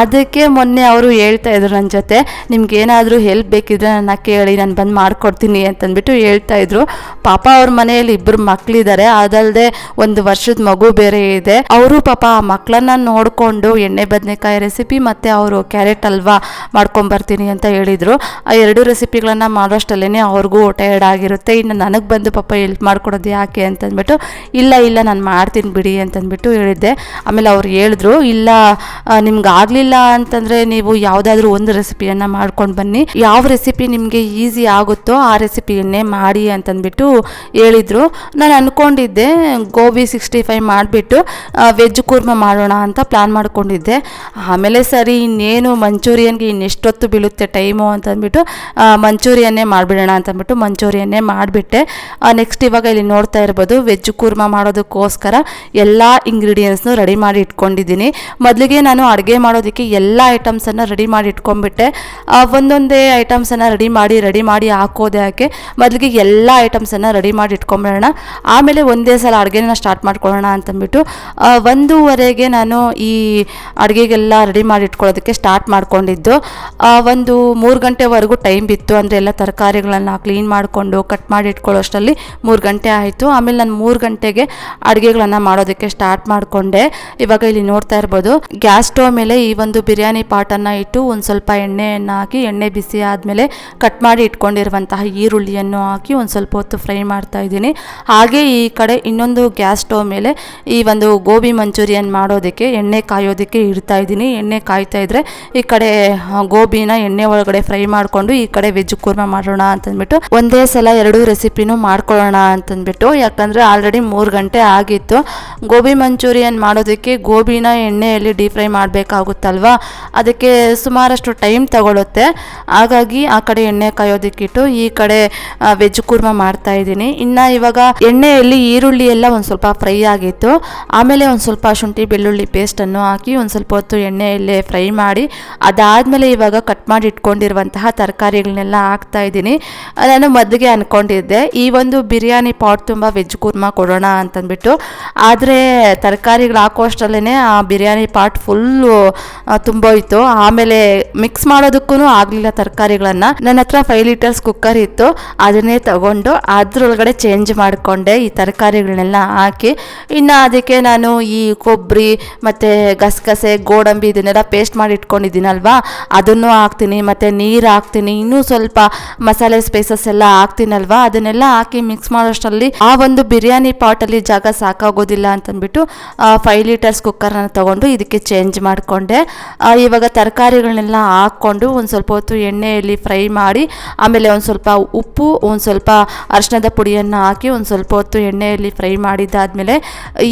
ಅದಕ್ಕೆ ಮೊನ್ನೆ ಅವರು ಹೇಳ್ತಾ ಇದ್ರು ನನ್ನ ಜೊತೆ ನಿಮ್ಗೆ ಏನಾದರೂ ಹೆಲ್ಪ್ ಬೇಕಿದ್ರೆ ನನ್ನ ಕೇಳಿ, ನಾನು ಬಂದು ಮಾಡಿಕೊಡ್ತೀನಿ ಅಂತಂದ್ಬಿಟ್ಟು ಹೇಳ್ತಾ ಇದ್ರು. ಪಾಪ ಅವ್ರ ಮನೆಯಲ್ಲಿ ಇಬ್ಬರು ಮಕ್ಕಳಿದ್ದಾರೆ ಅದಲ್ಲದೆ ಒಂದು ವರ್ಷದ ಮಗು ಬೇರೆ ಇದೆ. ಅವರು ಪಾಪ ಆ ಮಕ್ಕಳನ್ನ ನೋಡಿಕೊಂಡು ಎಣ್ಣೆ, ಬದನೆಕಾಯಿ ರೆಸಿಪಿ ಮತ್ತು ಅವರು ಕ್ಯಾರೆಟ್ ಹಲ್ವಾ ಮಾಡ್ಕೊಂಬರ್ತೀನಿ ಅಂತ ಹೇಳಿದರು. ಆ ಎರಡು ರೆಸಿಪಿಗಳನ್ನು ಮಾಡೋಷ್ಟಲ್ಲೇ ಅವ್ರಿಗೂ ಟಯರ್ಡ್ ಆಗಿರುತ್ತೆ. ಇನ್ನು ನನಗೆ ಬಂದು ಪಾಪ ಹೆಲ್ಪ್ ಮಾಡ್ಕೊಡೋದು ಯಾಕೆ ಅಂತಂದ್ಬಿಟ್ಟು, ಇಲ್ಲ ಇಲ್ಲ, ನಾನು ಮಾಡ್ತೀನಿ ಬಿಡಿ ಅಂತಂದ್ಬಿಟ್ಟು ಹೇಳಿದ್ದೆ. ಆಮೇಲೆ ಅವ್ರು ಹೇಳಿದ್ರು ಇಲ್ಲ ನಿಮ್ಗೆ ಆಗಲಿಲ್ಲ ಅಂತಂದರೆ ನೀವು ಯಾವುದಾದ್ರೂ ಒಂದು ರೆಸಿಪಿಯನ್ನು ಮಾಡ್ಕೊಂಡು ಬನ್ನಿ. ಯಾವ ರೆಸಿಪಿ ನಿಮಗೆ ಈಸಿ ಆಗುತ್ತೋ ಆ ರೆಸಿಪಿಯನ್ನೇ ಮಾಡಿ ಅಂತಂದ್ಬಿಟ್ಟು ಹೇಳಿದರು. ನಾನು ಅಂದ್ಕೊಂಡಿದ್ದೆ ಗೋಬಿ ಸಿಕ್ಸ್ಟಿ ಫೈವ್ ಮಾಡಿಬಿಟ್ಟು ವೆಜ್ ಕೂರ್ಮ ಮಾಡೋಣ ಅಂತ ಪ್ಲ್ಯಾನ್ ಮಾಡ್ಕೊಂಡಿದ್ದೆ. ಆಮೇಲೆ ಸರಿ, ಇನ್ನೇನು ಮಂಚೂರಿಯನ್ಗೆ ಇನ್ನೆಷ್ಟೊತ್ತು ಬೀಳುತ್ತೆ ಟೈಮು ಅಂತಂದ್ಬಿಟ್ಟು ಮಂಚೂರಿಯನ್ನೇ ಮಾಡಿಬಿಡೋಣ ಅಂತಂದ್ಬಿಟ್ಟು ಮಂಚೂರಿಯನ್ನೇ ಮಾಡಿಬಿಟ್ಟೆ. ನೆಕ್ಸ್ಟ್ ಇವಾಗ ಇಲ್ಲಿ ನೋಡ್ತಾ ಇರ್ಬೋದು, ವೆಜ್ ಕೂರ್ಮ ಮಾಡೋದಕ್ಕೋಸ್ಕರ ಎಲ್ಲ ಇಂಗ್ರೀಡಿಯೆಂಟ್ಸ್ನು ರೆಡಿ ಮಾಡಿ ಇಟ್ಕೊಂಡಿದ್ದೀನಿ. ಮೊದಲಿಗೆ ನಾನು ಅಡುಗೆ ಮಾಡೋದಕ್ಕೆ ಎಲ್ಲ ಐಟಮ್ಸನ್ನು ರೆಡಿ ಮಾಡಿ ಇಟ್ಕೊಂಡ್ಬಿಟ್ಟೆ. ಒಂದೊಂದೇ ಐಟಮ್ಸನ್ನು ರೆಡಿ ಮಾಡಿ ರೆಡಿ ಮಾಡಿ ಹಾಕೋದೆ ಯಾಕೆ? ಮೊದಲಿಗೆ ಎಲ್ಲ ಐಟಮ್ಸನ್ನು ರೆಡಿ ಮಾಡಿ ಇಟ್ಕೊಂಬಿಡೋಣ ಆಮೇಲೆ ಒಂದೇ ಸಲ ಅಡುಗೆನ ಸ್ಟಾರ್ಟ್ ಮಾಡ್ಕೊಳ್ಳೋಣ ಅಂತಂದ್ಬಿಟ್ಟು ಒಂದೂವರೆಗೆ ನಾನು ಈ ಅಡುಗೆಗೆಲ್ಲ ರೆಡಿ ಮಾಡಿ ಇಟ್ಕೊಳ್ಳೋದಕ್ಕೆ ಸ್ಟಾರ್ಟ್ ಮಾಡ್ಕೊಂಡಿದ್ದು. ಒಂದು ಮೂರು ಗಂಟೆವರೆಗೂ ಟೈಮ್ ಬಿತ್ತು. ಅಂದರೆ ಎಲ್ಲ ತರಕಾರಿಗಳನ್ನ ಕ್ಲೀನ್ ಮಾಡಿಕೊಂಡು ಕಟ್ ಮಾಡಿ ಇಟ್ಕೊಳ್ಳೋಷ್ಟರಲ್ಲಿ ಮೂರು ಗಂಟೆ ಆಯಿತು. ಆಮೇಲೆ ನಾನು ಮೂರು ಗಂಟೆಗೆ ಅಡುಗೆಗಳನ್ನು ಮಾಡೋದಕ್ಕೆ ಸ್ಟಾರ್ಟ್ ಮಾಡಿಕೊಂಡೆ. ಇವಾಗ ಇಲ್ಲಿ ನೋಡ್ತಾ ಇರ್ಬೋದು. ಗ್ಯಾಸ್ ಸ್ಟವ್ ಮೇಲೆ ಈ ಒಂದು ಬಿರಿಯಾನಿ ಪಾಟನ್ನು ಇಟ್ಟು ಒಂದು ಸ್ವಲ್ಪ ಎಣ್ಣೆಯನ್ನು ಹಾಕಿ, ಎಣ್ಣೆ ಬಿಸಿ ಆದಮೇಲೆ ಕಟ್ ಮಾಡಿ ಇಟ್ಕೊಂಡಿರುವಂತಹ ಈರುಳ್ಳಿಯನ್ನು ಹಾಕಿ ಒಂದು ಸ್ವಲ್ಪ ಹೊತ್ತು ಫ್ರೈ ಮಾಡ್ತಾ ಇದ್ದೀನಿ. ಹಾಗೆ ಈ ಕಡೆ ಇನ್ನೊಂದು ಗ್ಯಾಸ್ ಸ್ಟವ್ ಮೇಲೆ ಈ ಒಂದು ಗೋಬಿ ಮಂಚೂರಿಯನ್ ಮಾಡೋದಕ್ಕೆ, ಎಣ್ಣೆ ಕಾಯೋದಕ್ಕೆ ಇಡ್ತಾ ಇದ್ದೀನಿ. ಎಣ್ಣೆ ಕಾಯ್ತಾ ಇದ್ರೆ ಈ ಕಡೆ ಗೋಬಿನ ಎಣ್ಣೆ ಒಳಗಡೆ ಫ್ರೈ ಮಾಡಿಕೊಂಡು ಈ ಕಡೆ ವೆಜ್ ಕೂರ್ಮ ಮಾಡೋಣ ಅಂತಂದ್ಬಿಟ್ಟು ಒಂದೇ ಸಲ ಎರಡು ರೆಸಿಪಿನೂ ಮಾಡ್ಕೊಳ್ಳೋಣ ಅಂತಂದ್ಬಿಟ್ಟು, ಯಾಕಂದರೆ ಆಲ್ರೆಡಿ ಮೂರು ಗಂಟೆ ಆಗಿತ್ತು. ಗೋಬಿ ಮಂಚೂರಿಯನ್ ಮಾಡೋದಕ್ಕೆ ಗೋಬಿನ ಎಣ್ಣೆಯಲ್ಲಿ ಡೀಪ್ ಫ್ರೈ ಮಾಡಬೇಕಾಗುತ್ತಲ್ವಾ? ಅದಕ್ಕೆ ಸುಮಾರಷ್ಟು ಟೈಮ್ ತಗೊಳ್ಳುತ್ತೆ ಹಾಗಾಗಿ ಆ ಕಡೆ ಎಣ್ಣೆ ಕಾಯೋದಕ್ಕಿಟ್ಟು ಈ ಕಡೆ ವೆಜ್ ಕೂರ್ಮ ಮಾಡ್ತಾ ಇದ್ದೀನಿ. ಇನ್ನು ಇವಾಗ ಎಣ್ಣೆಯಲ್ಲಿ ಈರುಳ್ಳಿ ಎಲ್ಲ ಒಂದು ಸ್ವಲ್ಪ ಫ್ರೈ ಆಗಿತ್ತು. ಆಮೇಲೆ ಒಂದು ಸ್ವಲ್ಪ ಶುಂಠಿ ಬೆಳ್ಳುಳ್ಳಿ ಪೇಸ್ಟನ್ನು ಹಾಕಿ ಒಂದು ಸ್ವಲ್ಪ ಹೊತ್ತು ಎಣ್ಣೆಯಲ್ಲೇ ಫ್ರೈ ಮಾಡಿ, ಅದಾದಮೇಲೆ ಇವಾಗ ಕಟ್ ಮಾಡಿ ಇಟ್ಕೊಂಡಿರುವಂತಹ ತರಕಾರಿಗಳನ್ನೆಲ್ಲ ಹಾಕ್ತಾ ಇದ್ದೀನಿ. ನಾನು ಮದ್ದಿಗೆ ಅಂದ್ಕೊಂಡಿದ್ದೆ ಈ ಒಂದು ಬಿರಿಯಾನಿ ಪಾಟ್ ತುಂಬ ವೆಜ್ ಕೂರ್ಮ ಕೊಡೋಣ ಅಂತಂದ್ಬಿಟ್ಟು. ಆದರೆ ತರಕಾರಿಗಳು ಹಾಕೋಷ್ಟರಲ್ಲೇ ಆ ಬಿರಿಯಾನಿ ಪಾಟ್ ಫುಲ್ಲು ತುಂಬೋಯ್ತು ಆಮೇಲೆ ಮಿಕ್ಸ್ ಮಾಡೋದಕ್ಕೂ ಆಗಲಿಲ್ಲ ತರಕಾರಿಗಳನ್ನು. ನನ್ನ ಹತ್ರ ಫೈವ್ ಲೀಟರ್ಸ್ ಕುಕ್ಕರ್ ಇತ್ತು. ಅದನ್ನೇ ತಗೊಂಡು ಅದ್ರೊಳಗಡೆ ಚೇಂಜ್ ಮಾಡಿಕೊಂಡೆ ಈ ತರಕಾರಿಗಳನ್ನೆಲ್ಲ ಹಾಕಿ. ಇನ್ನು ಅದಕ್ಕೆ ನಾನು ಈ ಕೊಬ್ಬರಿ ಮತ್ತು ಗಸಗಸೆ, ಗೋಡಂಬಿ ಇದನ್ನೆಲ್ಲ ಪೇಸ್ಟ್ ಮಾಡಿ ಇಟ್ಕೊಂಡಿದ್ದೀನಲ್ವಾ? ಅದನ್ನು ಹಾಕ್ತೀನಿ. ಮತ್ತು ನೀರು ಹಾಕ್ತೀನಿ. ಇನ್ನೂ ಸ್ವಲ್ಪ ಮಸಾಲೆ ಸ್ಪೈಸಸ್ ಎಲ್ಲ ಹಾಕ್ತೀನಲ್ವಾ? ಅದನ್ನೆಲ್ಲ ಹಾಕಿ ಮಿಕ್ಸ್ ಮಾಡೋಷ್ಟರಲ್ಲಿ ಆ ಒಂದು ಬಿರಿಯಾನಿ ಪಾಟಲ್ಲಿ ಜಾಗ ಸಾಕಾಗೋದಿಲ್ಲ ಅಂತಂದ್ಬಿಟ್ಟು ಫೈವ್ ಲೀಟರ್ಸ್ ಕುಕ್ಕರ್ನ ತಗೊಂಡು ಇದಕ್ಕೆ ಚೇಂಜ್ ಮಾಡಿಕೊಂಡೆ. ಇವಾಗ ತರಕಾರಿಗಳನ್ನೆಲ್ಲ ಹಾಕ್ಕೊಂಡು ಒಂದು ಸ್ವಲ್ಪ ಹೊತ್ತು ಎಣ್ಣೆಯಲ್ಲಿ ಫ್ರೈ ಮಾಡಿ, ಆಮೇಲೆ ಒಂದು ಸ್ವಲ್ಪ ಉಪ್ಪು, ಒಂದು ಸ್ವಲ್ಪ ಅರಿಶಿಣದ ಪುಡಿಯನ್ನು ಹಾಕಿ ಒಂದು ಸ್ವಲ್ಪ ಹೊತ್ತು ಎಣ್ಣೆಯಲ್ಲಿ ಫ್ರೈ ಮಾಡಿದ್ದಾದಮೇಲೆ,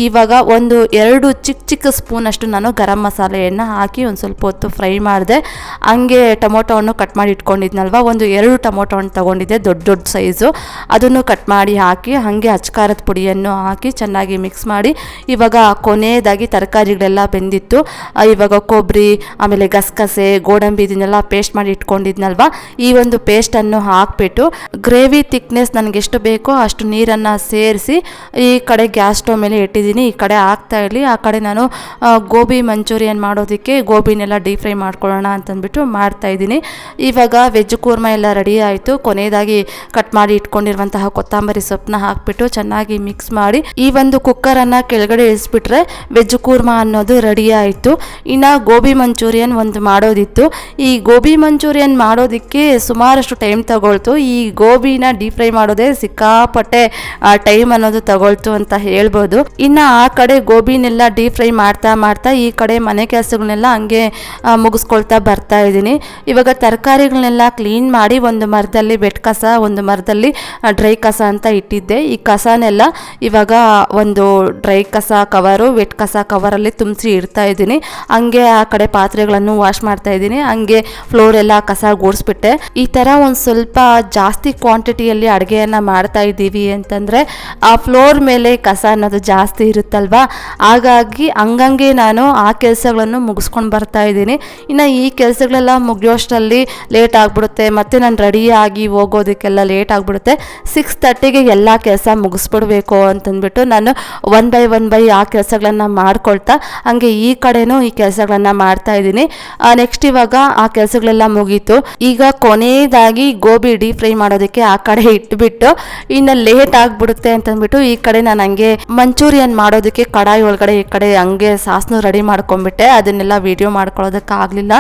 ಇವಾಗ ಒಂದು ಎರಡು ಚಿಕ್ಕ ಚಿಕ್ಕ ಸ್ಪೂನಷ್ಟು ನಾನು ಗರಂ ಮಸಾಲೆಯನ್ನು ಹಾಕಿ ಒಂದು ಸ್ವಲ್ಪ ಹೊತ್ತು ಫ್ರೈ ಮಾಡಿದೆ. ಹಂಗೆ ಟೊಮೊಟೊವನ್ನು ಕಟ್ ಮಾಡಿ ಇಟ್ಕೊಂಡಿದ್ನಲ್ವ? ಒಂದು ಎರಡು ಟೊಮೊಟೊವನ್ನು ತೊಗೊಂಡಿದ್ದೆ, ದೊಡ್ಡ ದೊಡ್ಡ ಸೈಜು ಅದನ್ನು ಕಟ್ ಮಾಡಿ ಹಾಕಿ, ಹಾಗೆ ಅಚ್ಕಾರದ ಪುಡಿಯನ್ನು ಹಾಕಿ ಚೆನ್ನಾಗಿ ಮಿಕ್ಸ್ ಮಾಡಿ, ಇವಾಗ ಕೊನೆಯದಾಗಿ ತರಕಾರಿಗಳೆಲ್ಲ ಬೆಂದಿತ್ತು. ಇವಾಗ ಕೊಬ್ಬರಿ ಆಮೇಲೆ ಗಸಗಸೆ, ಗೋಡಂಬಿ ಇದನ್ನೆಲ್ಲ ಪೇಸ್ಟ್ ಮಾಡಿ ಇಟ್ಕೊಂಡಿದ್ನಲ್ವ? ಈ ಒಂದು ಪೇಸ್ಟನ್ನು ಹಾಕಿಬಿಟ್ಟು ಗ್ರೇವಿ ತಿಕ್ನೆಸ್ ನನಗೆ ಎಷ್ಟು ಬೇಕೋ ಅಷ್ಟು ನೀರನ್ನು ಸೇರಿಸಿ ಈ ಕಡೆ ಗ್ಯಾಸ್ ಸ್ಟವ್ ಮೇಲೆ ಇಟ್ಟಿದ್ದೀನಿ. ಈ ಕಡೆ ಹಾಕ್ತಾ ಇರಲಿ. ಆ ಕಡೆ ನಾನು ಗೋಬಿ ಮಂಚೂರಿಯನ್ ಮಾಡೋದಕ್ಕೆ ಗೋಬಿನೆಲ್ಲ ಡೀಪ್ ಫ್ರೈ ಮಾಡ್ಕೊಳ್ಳೋಣ ಅಂತಂದ್ಬಿಟ್ಟು ಮಾಡ್ತಾಯಿದ್ದೀನಿ ಇವಾಗ ವೆಜ್ ಕೂರ್ಮ ಎಲ್ಲ ರೆಡಿ ಆಯಿತು. ಕೊನೆಯದಾಗಿ ಕಟ್ ಮಾಡಿ ಇಟ್ಕೊಂಡಿರುವಂತಹ ಕೊತ್ತಂಬರಿ ಸೊಪ್ಪನ್ನ ಹಾಕಿಬಿಟ್ಟು ಚೆನ್ನಾಗಿ ಮಿಕ್ಸ್ ಮಾಡಿ ಈ ಒಂದು ಕುಕ್ಕರನ್ನು ಕೆಳಗಡೆ ಇಳಿಸ್ಬಿಟ್ರೆ ವೆಜ್ ಕೂರ್ಮ ಅನ್ನೋದು ರೆಡಿ ಆಯಿತು. ಇನ್ನು ಗೋಬಿ ಮಂಚೂರಿಯನ್ ಒಂದು ಮಾಡೋದಿತ್ತು. ಈ ಗೋಬಿ ಮಂಚೂರಿಯನ್ ಮಾಡೋದಕ್ಕೆ ಸುಮಾರಷ್ಟು ಟೈಮ್ ತಗೊಳ್ತು. ಈ ಗೋಬಿನ ಡೀಪ್ ಫ್ರೈ ಮಾಡೋದೇ ಸಿಕ್ಕಾಪಟ್ಟೆ ಟೈಮ್ ಅನ್ನೋದು ತಗೊಳ್ತು ಅಂತ ಹೇಳ್ಬೋದು. ಇನ್ನು ಆ ಕಡೆ ಗೋಬಿನೆಲ್ಲ ಡೀಪ್ ಫ್ರೈ ಮಾಡ್ತಾ ಮಾಡ್ತಾ ಈ ಕಡೆ ಮನೆ ಕೆಲಸಗಳನ್ನೆಲ್ಲ ಹಂಗೆ ಮುಗಿಸ್ಕೊಳ್ತಾ ಬರ್ತಾ ಇದ್ದೀನಿ. ಇವಾಗ ತರಕಾರಿಗಳನ್ನೆಲ್ಲ ಕ್ಲೀನ್ ಮಾಡಿ ಒಂದು ಮರದಲ್ಲಿ ಬೆಟ್ ಕಸ, ಒಂದು ಮರದಲ್ಲಿ ಡ್ರೈ ಕಸ ಅಂತ ಇಟ್ಟಿದ್ದೆ. ಈ ಕಸನೆಲ್ಲ ಇವಾಗ ಒಂದು ಡ್ರೈ ಕಸ ಕವರು ವೆಟ್ ಕಸ ಕವರಲ್ಲಿ ತುಂಬಿಸಿ ಇಡ್ತಾ ಇದ್ದೀನಿ. ಹಂಗೆ ಆ ಕಡೆ ಪಾತ್ರೆಗಳನ್ನು ವಾಶ್ ಮಾಡ್ತಾ ಇದ್ದೀನಿ. ಹಂಗೆ ಫ್ಲೋರ್ ಎಲ್ಲ ಕಸ ಗೂಡಿಸ್ಬಿಟ್ಟೆ. ಈ ಥರ ಒಂದು ಸ್ವಲ್ಪ ಜಾಸ್ತಿ ಕ್ವಾಂಟಿಟಿಯಲ್ಲಿ ಅಡುಗೆಯನ್ನು ಮಾಡ್ತಾ ಇದ್ದೀವಿ ಅಂತಂದರೆ ಆ ಫ್ಲೋರ್ ಮೇಲೆ ಕಸ ಅನ್ನೋದು ಜಾಸ್ತಿ ಇರುತ್ತಲ್ವಾ? ಹಾಗಾಗಿ ಹಂಗಂಗೆ ನಾನು ಆ ಕೆಲಸಗಳನ್ನು ಮುಗಿಸ್ಕೊಂಡು ಬರ್ತಾ ಇದ್ದೀನಿ. ಇನ್ನು ಈ ಕೆಲಸಗಳೆಲ್ಲ ಮುಗಿಯೋಷ್ಟರಲ್ಲಿ ಲೇಟ್ ಆಗಿಬಿಡುತ್ತೆ. ಮತ್ತು ನಾನು ರೆಡಿಯಾಗಿ ಹೋಗೋದಕ್ಕೆಲ್ಲ ಲೇಟ್ ಆಗಿಬಿಡುತ್ತೆ. ಸಿಕ್ಸ್ ತರ್ಟಿಗೆ ಎಲ್ಲ ಕೆಲಸ ಮುಗಿಸ್ಬಿಡ್ಬೇಕು ಅಂತಂದ್ಬಿಟ್ಟು ನಾನು ಒನ್ ಬೈ ಒನ್ ಬೈ ಆ ಕೆಲಸಗಳನ್ನು ಮಾಡ್ಕೊಳ್ತಾ ಹಂಗೆ ಈ ಕಡೆನೂ ಈ ಕೆಲಸಗಳನ್ನ ಮಾಡ್ತಾ ಇದ್ದೀನಿ. ನೆಕ್ಸ್ಟ್ ಇವಾಗ ಆ ಕೆಲಸಗಳೆಲ್ಲ ಮುಗೀತು. ಈಗ ಕೊನೆಯದಾಗಿ ಗೋಬಿ ಡೀಪ್ ಫ್ರೈ ಮಾಡೋದಕ್ಕೆ ಆ ಕಡೆ ಇಟ್ಬಿಟ್ಟು ಇನ್ನು ಲೇಟ್ ಆಗಿಬಿಡುತ್ತೆ ಅಂತಂದ್ಬಿಟ್ಟು ಈ ಕಡೆ ನಾನು ಹಂಗೆ ಮಂಚೂರಿಯನ್ ಮಾಡೋದಕ್ಕೆ ಕಡಾಯಿ ಒಳಗಡೆ ಈ ಕಡೆ ಹಂಗೆ ಸಾಸ್ನು ರೆಡಿ ಮಾಡ್ಕೊಂಡ್ಬಿಟ್ಟೆ. ಅದನ್ನೆಲ್ಲ ವಿಡಿಯೋ ಮಾಡ್ಕೊಳ್ಳೋದಕ್ಕಾಗಲಿಲ್ಲ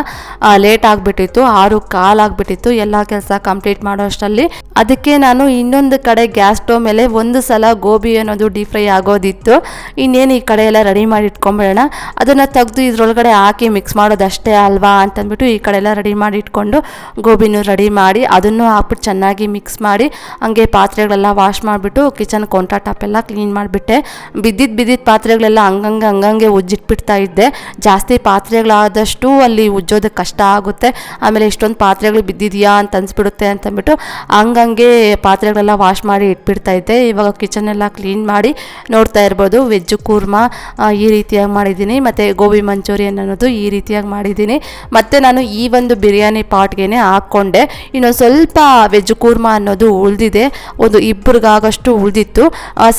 ಲೇಟ್ ಆಗಿಬಿಟ್ಟಿತ್ತು. ಆರು ಕಾಲ್ ಆಗಿಬಿಟ್ಟಿತ್ತು ಎಲ್ಲ ಕೆಲಸ ಕಂಪ್ಲೀಟ್ ಮಾಡೋ ಅಷ್ಟರಲ್ಲಿ ಅದಕ್ಕೆ ನಾನು ಇನ್ನೊಂದು ಕಡೆ ಗ್ಯಾಸ್ ಸ್ಟೋವ್ ಮೇಲೆ ಒಂದು ಸಲ ಗೋಬಿ ಅನ್ನೋದು ಡೀಪ್ ಫ್ರೈ ಆಗೋದಿತ್ತು. ಇನ್ನೇನು ಈ ಕಡೆ ಎಲ್ಲ ರೆಡಿ ಮಾಡಿ ಇಟ್ಕೊಂಬಿಡೋಣ ಅದನ್ನು ತೆಗೆದು ಇದ್ರೊಳಗಡೆ ಹಾಕಿ ಮಿಕ್ಸ್ ಮಾಡೋದಷ್ಟೇ ಅಲ್ವಾ ಅಂತಂದ್ಬಿಟ್ಟು ಈ ಕಡೆ ಎಲ್ಲ ರೆಡಿ ಮಾಡಿ ಇಟ್ಕೊಂಡು ಗೋಬಿನೂ ರೆಡಿ ಮಾಡಿ ಅದನ್ನು ಹಾಕ್ಬಿಟ್ಟು ಚೆನ್ನಾಗಿ ಮಿಕ್ಸ್ ಮಾಡಿ ಹಂಗೆ ಪಾತ್ರೆಗಳೆಲ್ಲ ವಾಶ್ ಮಾಡಿಬಿಟ್ಟು ಕಿಚನ್ ಕೌಂಟರ್ ಟಾಪ್ ಎಲ್ಲ ಕ್ಲೀನ್ ಮಾಡಿಬಿಟ್ಟೆ. ಬಿದ್ದಿದ್ದು ಬಿದ್ದಿದ್ದ ಪಾತ್ರೆಗಳೆಲ್ಲ ಹಂಗಂಗೆ ಹಂಗಂಗೆ ಉಜ್ಜಿಟ್ಬಿಡ್ತಾ ಇದ್ದೆ. ಜಾಸ್ತಿ ಪಾತ್ರೆಗಳಾದಷ್ಟು ಅಲ್ಲಿ ಉಜ್ಜೋದಕ್ಕೆ ಕಷ್ಟ ಆಗುತ್ತೆ. ಆಮೇಲೆ ಇಷ್ಟೊಂದು ಪಾತ್ರೆಗಳು ಬಿದ್ದಿದೆಯಾ ಅಂತ ಅನ್ಸ್ಬಿಡುತ್ತೆ ಅಂತಂದ್ಬಿಟ್ಟು ಹಂಗಂಗೆ ಪಾತ್ರೆಗಳೆಲ್ಲ ವಾಶ್ ಮಾಡಿ ಇಟ್ಬಿಡ್ತಾ ಇದ್ದೆ. ಇವಾಗ ಕಿಚನ್ ಎಲ್ಲ ಕ್ಲೀನ್ ಮಾಡಿ ನೋಡ್ತಾ ಇರ್ಬೋದು. ವೆಜ್ ಕೂರ್ಮ ಈ ರೀತಿಯಾಗಿ ಮಾಡಿದ್ದೀನಿ, ಮತ್ತು ಗೋಬಿ ಮಂಚೂರಿಯನ್ ಅನ್ನೋದು ಈ ರೀತಿಯಾಗಿ ಮಾಡಿದ್ದೀನಿ. ಮತ್ತು ನಾನು ಈ ಒಂದು ಬಿರಿಯಾನಿ ಪಾಟ್ಗೆ ಹಾಕ್ಕೊಂಡೆ. ಇನ್ನೊಂದು ಸ್ವಲ್ಪ ವೆಜ್ ಕೂರ್ಮ ಅನ್ನೋದು ಉಳಿದಿದೆ. ಒಂದು ಇಬ್ಬರಿಗಾಗಷ್ಟು ಉಳಿದಿತ್ತು.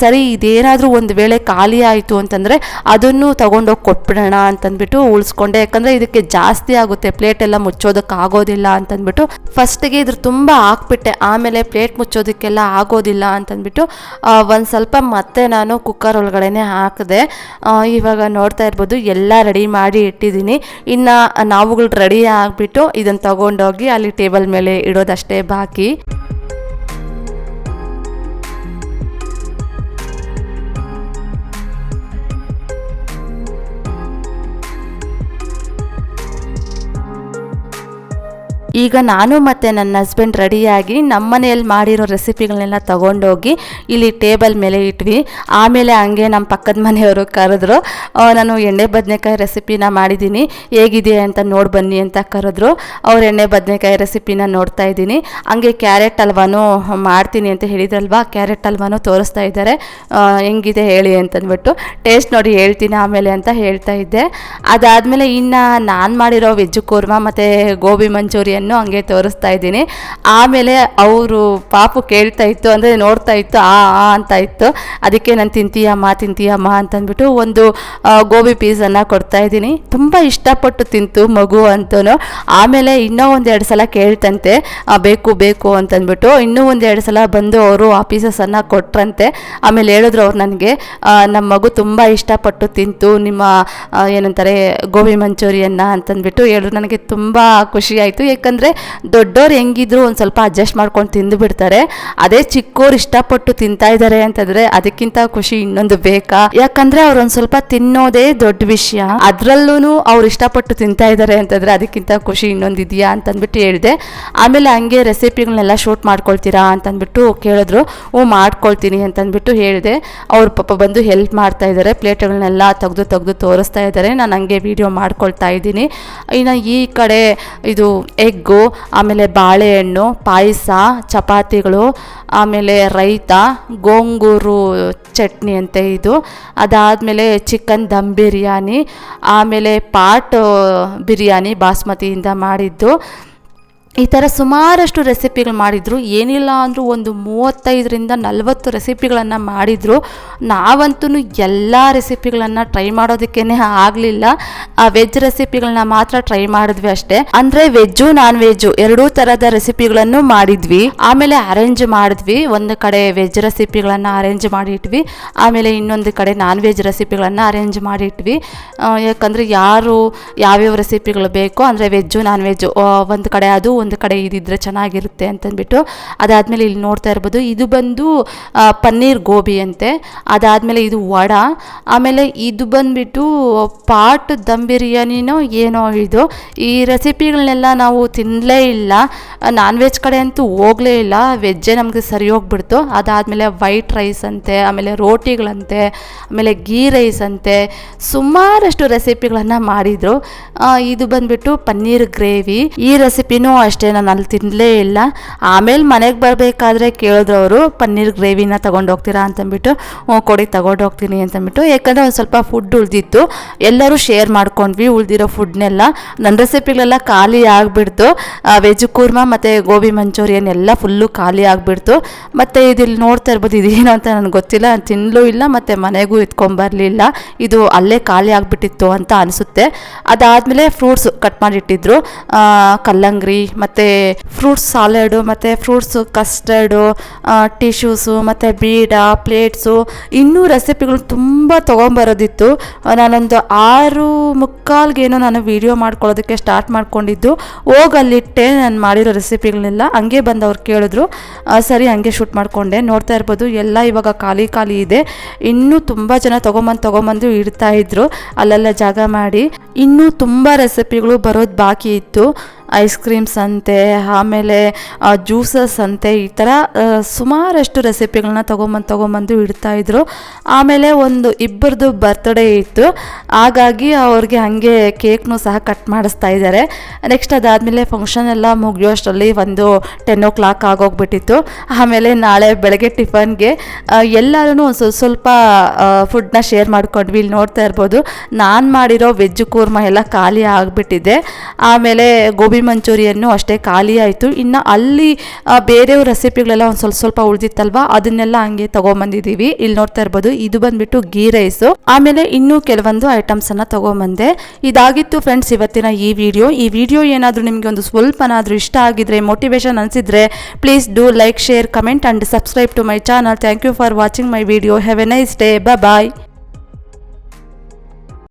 ಸರಿ, ಇದೇನಾದರೂ ಒಂದು ವೇಳೆ ಖಾಲಿ ಆಯಿತು ಅಂತಂದರೆ ಅದನ್ನು ತೊಗೊಂಡೋಗಿ ಕೊಟ್ಬಿಡೋಣ ಅಂತಂದ್ಬಿಟ್ಟು ಉಳಿಸ್ಕೊಂಡೆ. ಯಾಕಂದರೆ ಇದಕ್ಕೆ ಜಾಸ್ತಿ ಆಗುತ್ತೆ ಪ್ಲೇಟ್ ಎಲ್ಲ ಮುಚ್ಚೋದಕ್ಕೆ ಆಗೋದಿಲ್ಲ ಅಂತಂದ್ಬಿಟ್ಟು. ಫಸ್ಟಿಗೆ ಇದ್ರ ತುಂಬ ಹಾಕ್ಬಿಟ್ಟೆ, ಆಮೇಲೆ ಪ್ಲೇಟ್ ಮುಚ್ಚೋದಕ್ಕೆಲ್ಲ ಆಗೋದಿಲ್ಲ ಅಂತಂದ್ಬಿಟ್ಟು. ಒಂದು ಸ್ವಲ್ಪ ಮತ್ತೆ ನಾನು ಕುಕ್ಕರ್ ಒಳಗಡೆನೆ ಹಾಕಿದೆ. ಇವಾಗ ನೋಡ್ತಾ ಇರ್ಬೋದು ಎಲ್ಲ ರೆಡಿ ಮಾಡಿ ಇಟ್ಟಿದ್ದೀನಿ. ಇನ್ನು ನಾವುಗಳು ರೆಡಿ ಆಗಿಬಿಟ್ಟು ಇದನ್ನು ತಗೊಂಡೋಗಿ ಅಲ್ಲಿ ಟೇಬಲ್ ಮೇಲೆ ಇಡೋದಷ್ಟೇ ಬಾಕಿ. ಈಗ ನಾನು ಮತ್ತು ನನ್ನ ಹಸ್ಬೆಂಡ್ ರೆಡಿಯಾಗಿ ನಮ್ಮ ಮನೆಯಲ್ಲಿ ಮಾಡಿರೋ ರೆಸಿಪಿಗಳನ್ನೆಲ್ಲ ತೊಗೊಂಡೋಗಿ ಇಲ್ಲಿ ಟೇಬಲ್ ಮೇಲೆ ಇಟ್ವಿ. ಆಮೇಲೆ ಹಂಗೆ ನಮ್ಮ ಪಕ್ಕದ ಮನೆಯವರು ಕರೆದ್ರು ನಾನು ಎಣ್ಣೆ ಬದನೆಕಾಯಿ ರೆಸಿಪಿನ ಮಾಡಿದ್ದೀನಿ. ಹೇಗಿದೆ ಅಂತ ನೋಡಿ ಬನ್ನಿ ಅಂತ ಕರೆದ್ರು. ಅವ್ರು ಎಣ್ಣೆ ಬದನೆಕಾಯಿ ರೆಸಿಪಿನ ನೋಡ್ತಾ ಇದ್ದೀನಿ. ಹಂಗೆ ಕ್ಯಾರೆಟ್ ಹಲ್ವಾನು ಮಾಡ್ತೀನಿ ಅಂತ ಹೇಳಿದ್ರಲ್ವಾ? ಕ್ಯಾರೆಟ್ ಹಲ್ವಾನು ತೋರಿಸ್ತಾ ಇದ್ದಾರೆ. ಹೆಂಗಿದೆ ಹೇಳಿ ಅಂತಂದ್ಬಿಟ್ಟು ಟೇಸ್ಟ್ ನೋಡಿ ಹೇಳ್ತೀನಿ ಆಮೇಲೆ ಅಂತ ಹೇಳ್ತಾ ಇದ್ದೆ. ಅದಾದಮೇಲೆ ಇನ್ನು ನಾನು ಮಾಡಿರೋ ವೆಜ್ ಕೂರ್ಮ ಮತ್ತು ಗೋಬಿ ಮಂಚೂರಿಯನ್ನು ಹಂಗೆ ತೋರಿಸ್ತಾ ಇದ್ದೀನಿ. ಆಮೇಲೆ ಅವರು ಪಾಪು ಕೇಳ್ತಾ ಇತ್ತು ಅಂದರೆ ನೋಡ್ತಾ ಇತ್ತು, ಆ ಆ ಅಂತ ಇತ್ತು. ಅದಕ್ಕೆ ನಾನು ತಿಂತೀಯಮ್ಮ ತಿಂತೀಯಮ್ಮ ಅಂತಂದ್ಬಿಟ್ಟು ಒಂದು ಗೋಬಿ ಪೀಸನ್ನು ಕೊಡ್ತಾ ಇದ್ದೀನಿ. ತುಂಬ ಇಷ್ಟಪಟ್ಟು ತಿಂತು ಮಗು ಅಂತೂ ಆಮೇಲೆ ಇನ್ನೂ ಒಂದೆರಡು ಸಲ ಕೇಳ್ತಂತೆ ಬೇಕು ಬೇಕು ಅಂತಂದ್ಬಿಟ್ಟು. ಇನ್ನೂ ಒಂದೆರಡು ಸಲ ಬಂದು ಅವರು ಆ ಪೀಸಸನ್ನು ಕೊಟ್ರಂತೆ. ಆಮೇಲೆ ಹೇಳಿದ್ರು ಅವ್ರು ನನಗೆ ನಮ್ಮ ಮಗು ತುಂಬ ಇಷ್ಟಪಟ್ಟು ತಿಂತು, ನಿಮ್ಮ ಏನಂತಾರೆ, ಗೋಬಿ ಮಂಚೂರಿಯನ್ನು ಅಂತಂದ್ಬಿಟ್ಟು. ಹೇಳಿದ್ರು. ನನಗೆ ತುಂಬ ಖುಷಿಯಾಯಿತು ಆಯಿತು. ಯಾಕಂದರೆ ದೊಡ್ಡವ್ರು ಹೆಂಗಿದ್ರು ಒಂದು ಸ್ವಲ್ಪ ಅಡ್ಜಸ್ಟ್ ಮಾಡ್ಕೊಂಡು ತಿಂದು ಬಿಡ್ತಾರೆ. ಅದೇ ಚಿಕ್ಕವ್ರು ಇಷ್ಟಪಟ್ಟು ತಿಂತಾ ಇದ್ದಾರೆ ಅಂತಂದರೆ ಅದಕ್ಕಿಂತ ಖುಷಿ ಇನ್ನೊಂದು ಬೇಕಾ? ಯಾಕಂದರೆ ಅವ್ರು ಒಂದು ಸ್ವಲ್ಪ ತಿನ್ನೋದೇ ದೊಡ್ಡ ವಿಷಯ. ಅದರಲ್ಲೂ ಅವ್ರು ಇಷ್ಟಪಟ್ಟು ತಿಂತಾ ಇದ್ದಾರೆ ಅಂತಂದರೆ ಅದಕ್ಕಿಂತ ಖುಷಿ ಇನ್ನೊಂದು ಇದೆಯಾ ಅಂತಂದ್ಬಿಟ್ಟು ಹೇಳಿದೆ. ಆಮೇಲೆ ಹಂಗೆ ರೆಸಿಪಿಗಳನ್ನೆಲ್ಲ ಶೂಟ್ ಮಾಡ್ಕೊಳ್ತೀರಾ ಅಂತಂದ್ಬಿಟ್ಟು ಕೇಳಿದ್ರು. ಹ್ಞೂ, ಮಾಡ್ಕೊಳ್ತೀನಿ ಅಂತಂದ್ಬಿಟ್ಟು ಹೇಳಿದೆ. ಅವ್ರ ಪಾಪ ಬಂದು ಹೆಲ್ಪ್ ಮಾಡ್ತಾ ಇದ್ದಾರೆ ಪ್ಲೇಟ್ಗಳನ್ನೆಲ್ಲ ತೆಗೆದು ತೆಗೆದು ತೋರಿಸ್ತಾ ಇದ್ದಾರೆ ನಾನು ಹಂಗೆ ವಿಡಿಯೋ ಮಾಡ್ಕೊಳ್ತಾ ಇದ್ದೀನಿ. ಇನ್ನು ಈ ಕಡೆ ಇದು ಎಗ್ಗು ಆಮೇಲೆ ಬಾಳೆಹಣ್ಣು, ಪಾಯಸ, ಚಪಾತಿಗಳು, ಆಮೇಲೆ ರೈತ, ಗೋಂಗೂರು ಚಟ್ನಿ ಅಂತ ಇದು. ಅದಾದಮೇಲೆ ಚಿಕನ್ ದಮ್ ಬಿರಿಯಾನಿ, ಆಮೇಲೆ ಪಾಟ್ ಬಿರಿಯಾನಿ ಬಾಸ್ಮತಿಯಿಂದ ಮಾಡಿದ್ದು. ಈ ಥರ ಸುಮಾರಷ್ಟು ರೆಸಿಪಿಗಳು ಮಾಡಿದರು. ಏನಿಲ್ಲ ಅಂದರೂ ಒಂದು ಮೂವತ್ತೈದರಿಂದ ನಲವತ್ತು ರೆಸಿಪಿಗಳನ್ನು ಮಾಡಿದರು. ನಾವಂತೂ ಎಲ್ಲ ರೆಸಿಪಿಗಳನ್ನು ಟ್ರೈ ಮಾಡೋದಕ್ಕೇ ಆಗಲಿಲ್ಲ. ಆ ವೆಜ್ ರೆಸಿಪಿಗಳನ್ನ ಮಾತ್ರ ಟ್ರೈ ಮಾಡಿದ್ವಿ ಅಷ್ಟೇ. ಅಂದರೆ ವೆಜ್ಜು ನಾನ್ ವೆಜ್ಜು ಎರಡೂ ಥರದ ರೆಸಿಪಿಗಳನ್ನು ಮಾಡಿದ್ವಿ. ಆಮೇಲೆ ಅರೇಂಜ್ ಮಾಡಿದ್ವಿ. ಒಂದು ಕಡೆ ವೆಜ್ ರೆಸಿಪಿಗಳನ್ನು ಅರೇಂಜ್ ಮಾಡಿಟ್ವಿ. ಆಮೇಲೆ ಇನ್ನೊಂದು ಕಡೆ ನಾನ್ ವೆಜ್ ರೆಸಿಪಿಗಳನ್ನು ಅರೇಂಜ್ ಮಾಡಿಟ್ವಿ. ಯಾಕಂದರೆ ಯಾರು ಯಾವ್ಯಾವ ರೆಸಿಪಿಗಳು ಬೇಕೋ, ಅಂದರೆ ವೆಜ್ಜು ನಾನ್ ವೆಜ್ಜು ಒಂದು ಕಡೆ ಅದು ಒಂದು ಕಡೆ ಇದಿದ್ರೆ ಚೆನ್ನಾಗಿರುತ್ತೆ ಅಂತಂದ್ಬಿಟ್ಟು ಅದಾದಮೇಲೆ ಇಲ್ಲಿ ನೋಡ್ತಾ ಇರ್ಬೋದು. ಇದು ಬಂದು ಪನ್ನೀರ್ ಗೋಬಿ ಅಂತೆ. ಅದಾದಮೇಲೆ ಇದು ವಡ. ಆಮೇಲೆ ಇದು ಬಂದುಬಿಟ್ಟು ಪಾಟ್ ದಮ್ ಬಿರಿಯಾನಿನೋ ಏನೋ ಇದು. ಈ ರೆಸಿಪಿಗಳನ್ನೆಲ್ಲ ನಾವು ತಿನ್ನಲೇ ಇಲ್ಲ. ನಾನ್ ವೆಜ್ ಕಡೆ ಅಂತೂ ಹೋಗಲೇ ಇಲ್ಲ. ವೆಜ್ಜೇ ನಮಗೆ ಸರಿ ಹೋಗ್ಬಿಡ್ತು. ಅದಾದಮೇಲೆ ವೈಟ್ ರೈಸ್ ಅಂತೆ, ಆಮೇಲೆ ರೋಟಿಗಳಂತೆ, ಆಮೇಲೆ ಗೀ ರೈಸ್ ಅಂತೆ. ಸುಮಾರಷ್ಟು ರೆಸಿಪಿಗಳನ್ನು ಮಾಡಿದರು. ಇದು ಬಂದುಬಿಟ್ಟು ಪನ್ನೀರ್ ಗ್ರೇವಿ. ಈ ರೆಸಿಪಿನೂ ನಾನು ಅಲ್ಲಿ ತಿನ್ನಲೇ ಇಲ್ಲ. ಆಮೇಲೆ ಮನೆಗೆ ಬರಬೇಕಾದ್ರೆ ಕೇಳಿದ್ರು ಅವರು, ಪನ್ನೀರ್ ಗ್ರೇವಿನ ತೊಗೊಂಡೋಗ್ತೀರಾ? ಅಂತಂದ್ಬಿಟ್ಟು, ಹ್ಞೂ, ಕೊಡಿ, ತೊಗೊಂಡೋಗ್ತೀನಿ, ಅಂತಂದ್ಬಿಟ್ಟು. ಯಾಕಂದರೆ ಒಂದು ಸ್ವಲ್ಪ ಫುಡ್ ಉಳಿದಿತ್ತು. ಎಲ್ಲರೂ ಶೇರ್ ಮಾಡ್ಕೊಂಡ್ವಿ, ಉಳಿದಿರೋ ಫುಡ್ನೆಲ್ಲ ನನ್ನ ರೆಸಿಪಿಗಳೆಲ್ಲ ಖಾಲಿ ಆಗಿಬಿಡ್ತು. ವೆಜ್ ಕೂರ್ಮ ಮತ್ತು ಗೋಬಿ ಮಂಚೂರಿಯನ್ ಎಲ್ಲ ಫುಲ್ಲು ಖಾಲಿ ಆಗಿಬಿಡ್ತು. ಮತ್ತು ಇದಿಲ್ಲಿ ನೋಡ್ತಾ ಇರ್ಬೋದು, ಇದೇನು ಅಂತ ನನಗೆ ಗೊತ್ತಿಲ್ಲ. ನಾನು ತಿನ್ನಲೂ ಇಲ್ಲ, ಮತ್ತು ಮನೆಗೂ ಎತ್ಕೊಂಬರಲಿಲ್ಲ ಇದು ಅಲ್ಲೇ ಖಾಲಿ ಆಗಿಬಿಟ್ಟಿತ್ತು ಅಂತ ಅನಿಸುತ್ತೆ. ಅದಾದಮೇಲೆ ಫ್ರೂಟ್ಸ್ ಕಟ್ ಮಾಡಿಟ್ಟಿದ್ರು. ಕಲ್ಲಂಗಡಿ ಮತ್ತು ಫ್ರೂಟ್ಸ್ ಸಾಲಡು ಮತ್ತು ಫ್ರೂಟ್ಸು ಕಸ್ಟರ್ಡು ಟಿಶ್ಯೂಸು ಮತ್ತು ಬೀಡ ಪ್ಲೇಟ್ಸು ಇನ್ನೂ ರೆಸಿಪಿಗಳು ತುಂಬ ತೊಗೊಂಬರೋದಿತ್ತು. ನಾನೊಂದು ಆರು ಮುಕ್ಕಾಲ್ಗೇನೋ ನಾನು ವಿಡಿಯೋ ಮಾಡ್ಕೊಳ್ಳೋದಕ್ಕೆ ಸ್ಟಾರ್ಟ್ ಮಾಡ್ಕೊಂಡಿದ್ದು. ಹೋಗಿ ಅಲ್ಲಿಟ್ಟೆ ನಾನು ಮಾಡಿರೋ ರೆಸಿಪಿಗಳನ್ನೆಲ್ಲ ಹಂಗೆ ಬಂದು ಅವ್ರು ಕೇಳಿದ್ರು ಸರಿ, ಹಂಗೆ ಶೂಟ್ ಮಾಡಿಕೊಂಡೆ. ನೋಡ್ತಾ ಇರ್ಬೋದು, ಎಲ್ಲ ಇವಾಗ ಖಾಲಿ ಖಾಲಿ ಇದೆ. ಇನ್ನೂ ತುಂಬ ಜನ ತೊಗೊಂಬಂದು ತೊಗೊಂಬಂದು ಇಡ್ತಾ ಇದ್ರು. ಅಲ್ಲೆಲ್ಲ ಜಾಗ ಮಾಡಿ. ಇನ್ನೂ ತುಂಬ ರೆಸಿಪಿಗಳು ಬರೋದು ಬಾಕಿ ಇತ್ತು. ಐಸ್ ಕ್ರೀಮ್ಸ್ ಅಂತೆ, ಆಮೇಲೆ ಜ್ಯೂಸಸ್ ಅಂತೆ, ಈ ಥರ ಸುಮಾರಷ್ಟು ರೆಸಿಪಿಗಳನ್ನ ತೊಗೊಂಬಂದು ತೊಗೊಂಬಂದು ಇಡ್ತಾ ಇದ್ರು. ಆಮೇಲೆ ಒಂದು ಇಬ್ಬರದು ಬರ್ತ್ಡೇ ಇತ್ತು. ಹಾಗಾಗಿ ಅವ್ರಿಗೆ ಹಾಗೆ ಕೇಕ್ನೂ ಸಹ ಕಟ್ ಮಾಡಿಸ್ತಾ ಇದ್ದಾರೆ ನೆಕ್ಸ್ಟ್ ಅದಾದಮೇಲೆ ಫಂಕ್ಷನ್ ಎಲ್ಲ ಮುಗಿಯೋಷ್ಟರಲ್ಲಿ ಒಂದು ಟೆನ್ ಓ ಕ್ಲಾಕ್ ಆಗೋಗ್ಬಿಟ್ಟಿತ್ತು. ಆಮೇಲೆ ನಾಳೆ ಬೆಳಗ್ಗೆ ಟಿಫನ್ಗೆ ಎಲ್ಲರೂ ಒಂದು ಸ್ವಲ್ಪ ಸ್ವಲ್ಪ ಫುಡ್ನ ಶೇರ್ ಮಾಡ್ಕೊಂಡ್ವಿ. ಇಲ್ಲಿ ನೋಡ್ತಾ ಇರ್ಬೋದು, ನಾನು ಮಾಡಿರೋ ವೆಜ್ ಕೂರ್ಮ ಎಲ್ಲ ಖಾಲಿ ಆಗಿಬಿಟ್ಟಿದೆ. ಆಮೇಲೆ ಗೋಬಿ ಮಂಚೂರಿಯನ್ನು ಅಷ್ಟೇ ಖಾಲಿ ಆಯಿತು. ಇನ್ನು ಅಲ್ಲಿ ಬೇರೆಯವ್ರ ರೆಸಿಪಿಗಳೆಲ್ಲ ಒಂದು ಸ್ವಲ್ಪ ಸ್ವಲ್ಪ ಉಳಿದಿತ್ತಲ್ವ, ಅದನ್ನೆಲ್ಲ ಹಂಗೆ ತೊಗೊಂಬಂದಿದ್ದೀವಿ ಇಲ್ಲಿ ನೋಡ್ತಾ ಇರ್ಬೋದು, ಇದು ಬಂದ್ಬಿಟ್ಟು ಗೀ ರೈಸು. ಆಮೇಲೆ ಇನ್ನೂ ಕೆಲವೊಂದು ಐಟಮ್ಸನ್ನು ತೊಗೊಂಬಂದೆ. ಇದಾಗಿತ್ತು ಫ್ರೆಂಡ್ಸ್ ಇವತ್ತಿನ ಈ ವಿಡಿಯೋ ಈ ವಿಡಿಯೋ ಏನಾದರೂ ನಿಮಗೆ ಒಂದು ಸ್ವಲ್ಪನಾದರೂ ಇಷ್ಟ ಆಗಿದ್ರೆ ಮೋಟಿವೇಶನ್ ಅನಿಸಿದ್ರೆ please do like share comment and subscribe to my channel thank you for watching my video have a nice day bye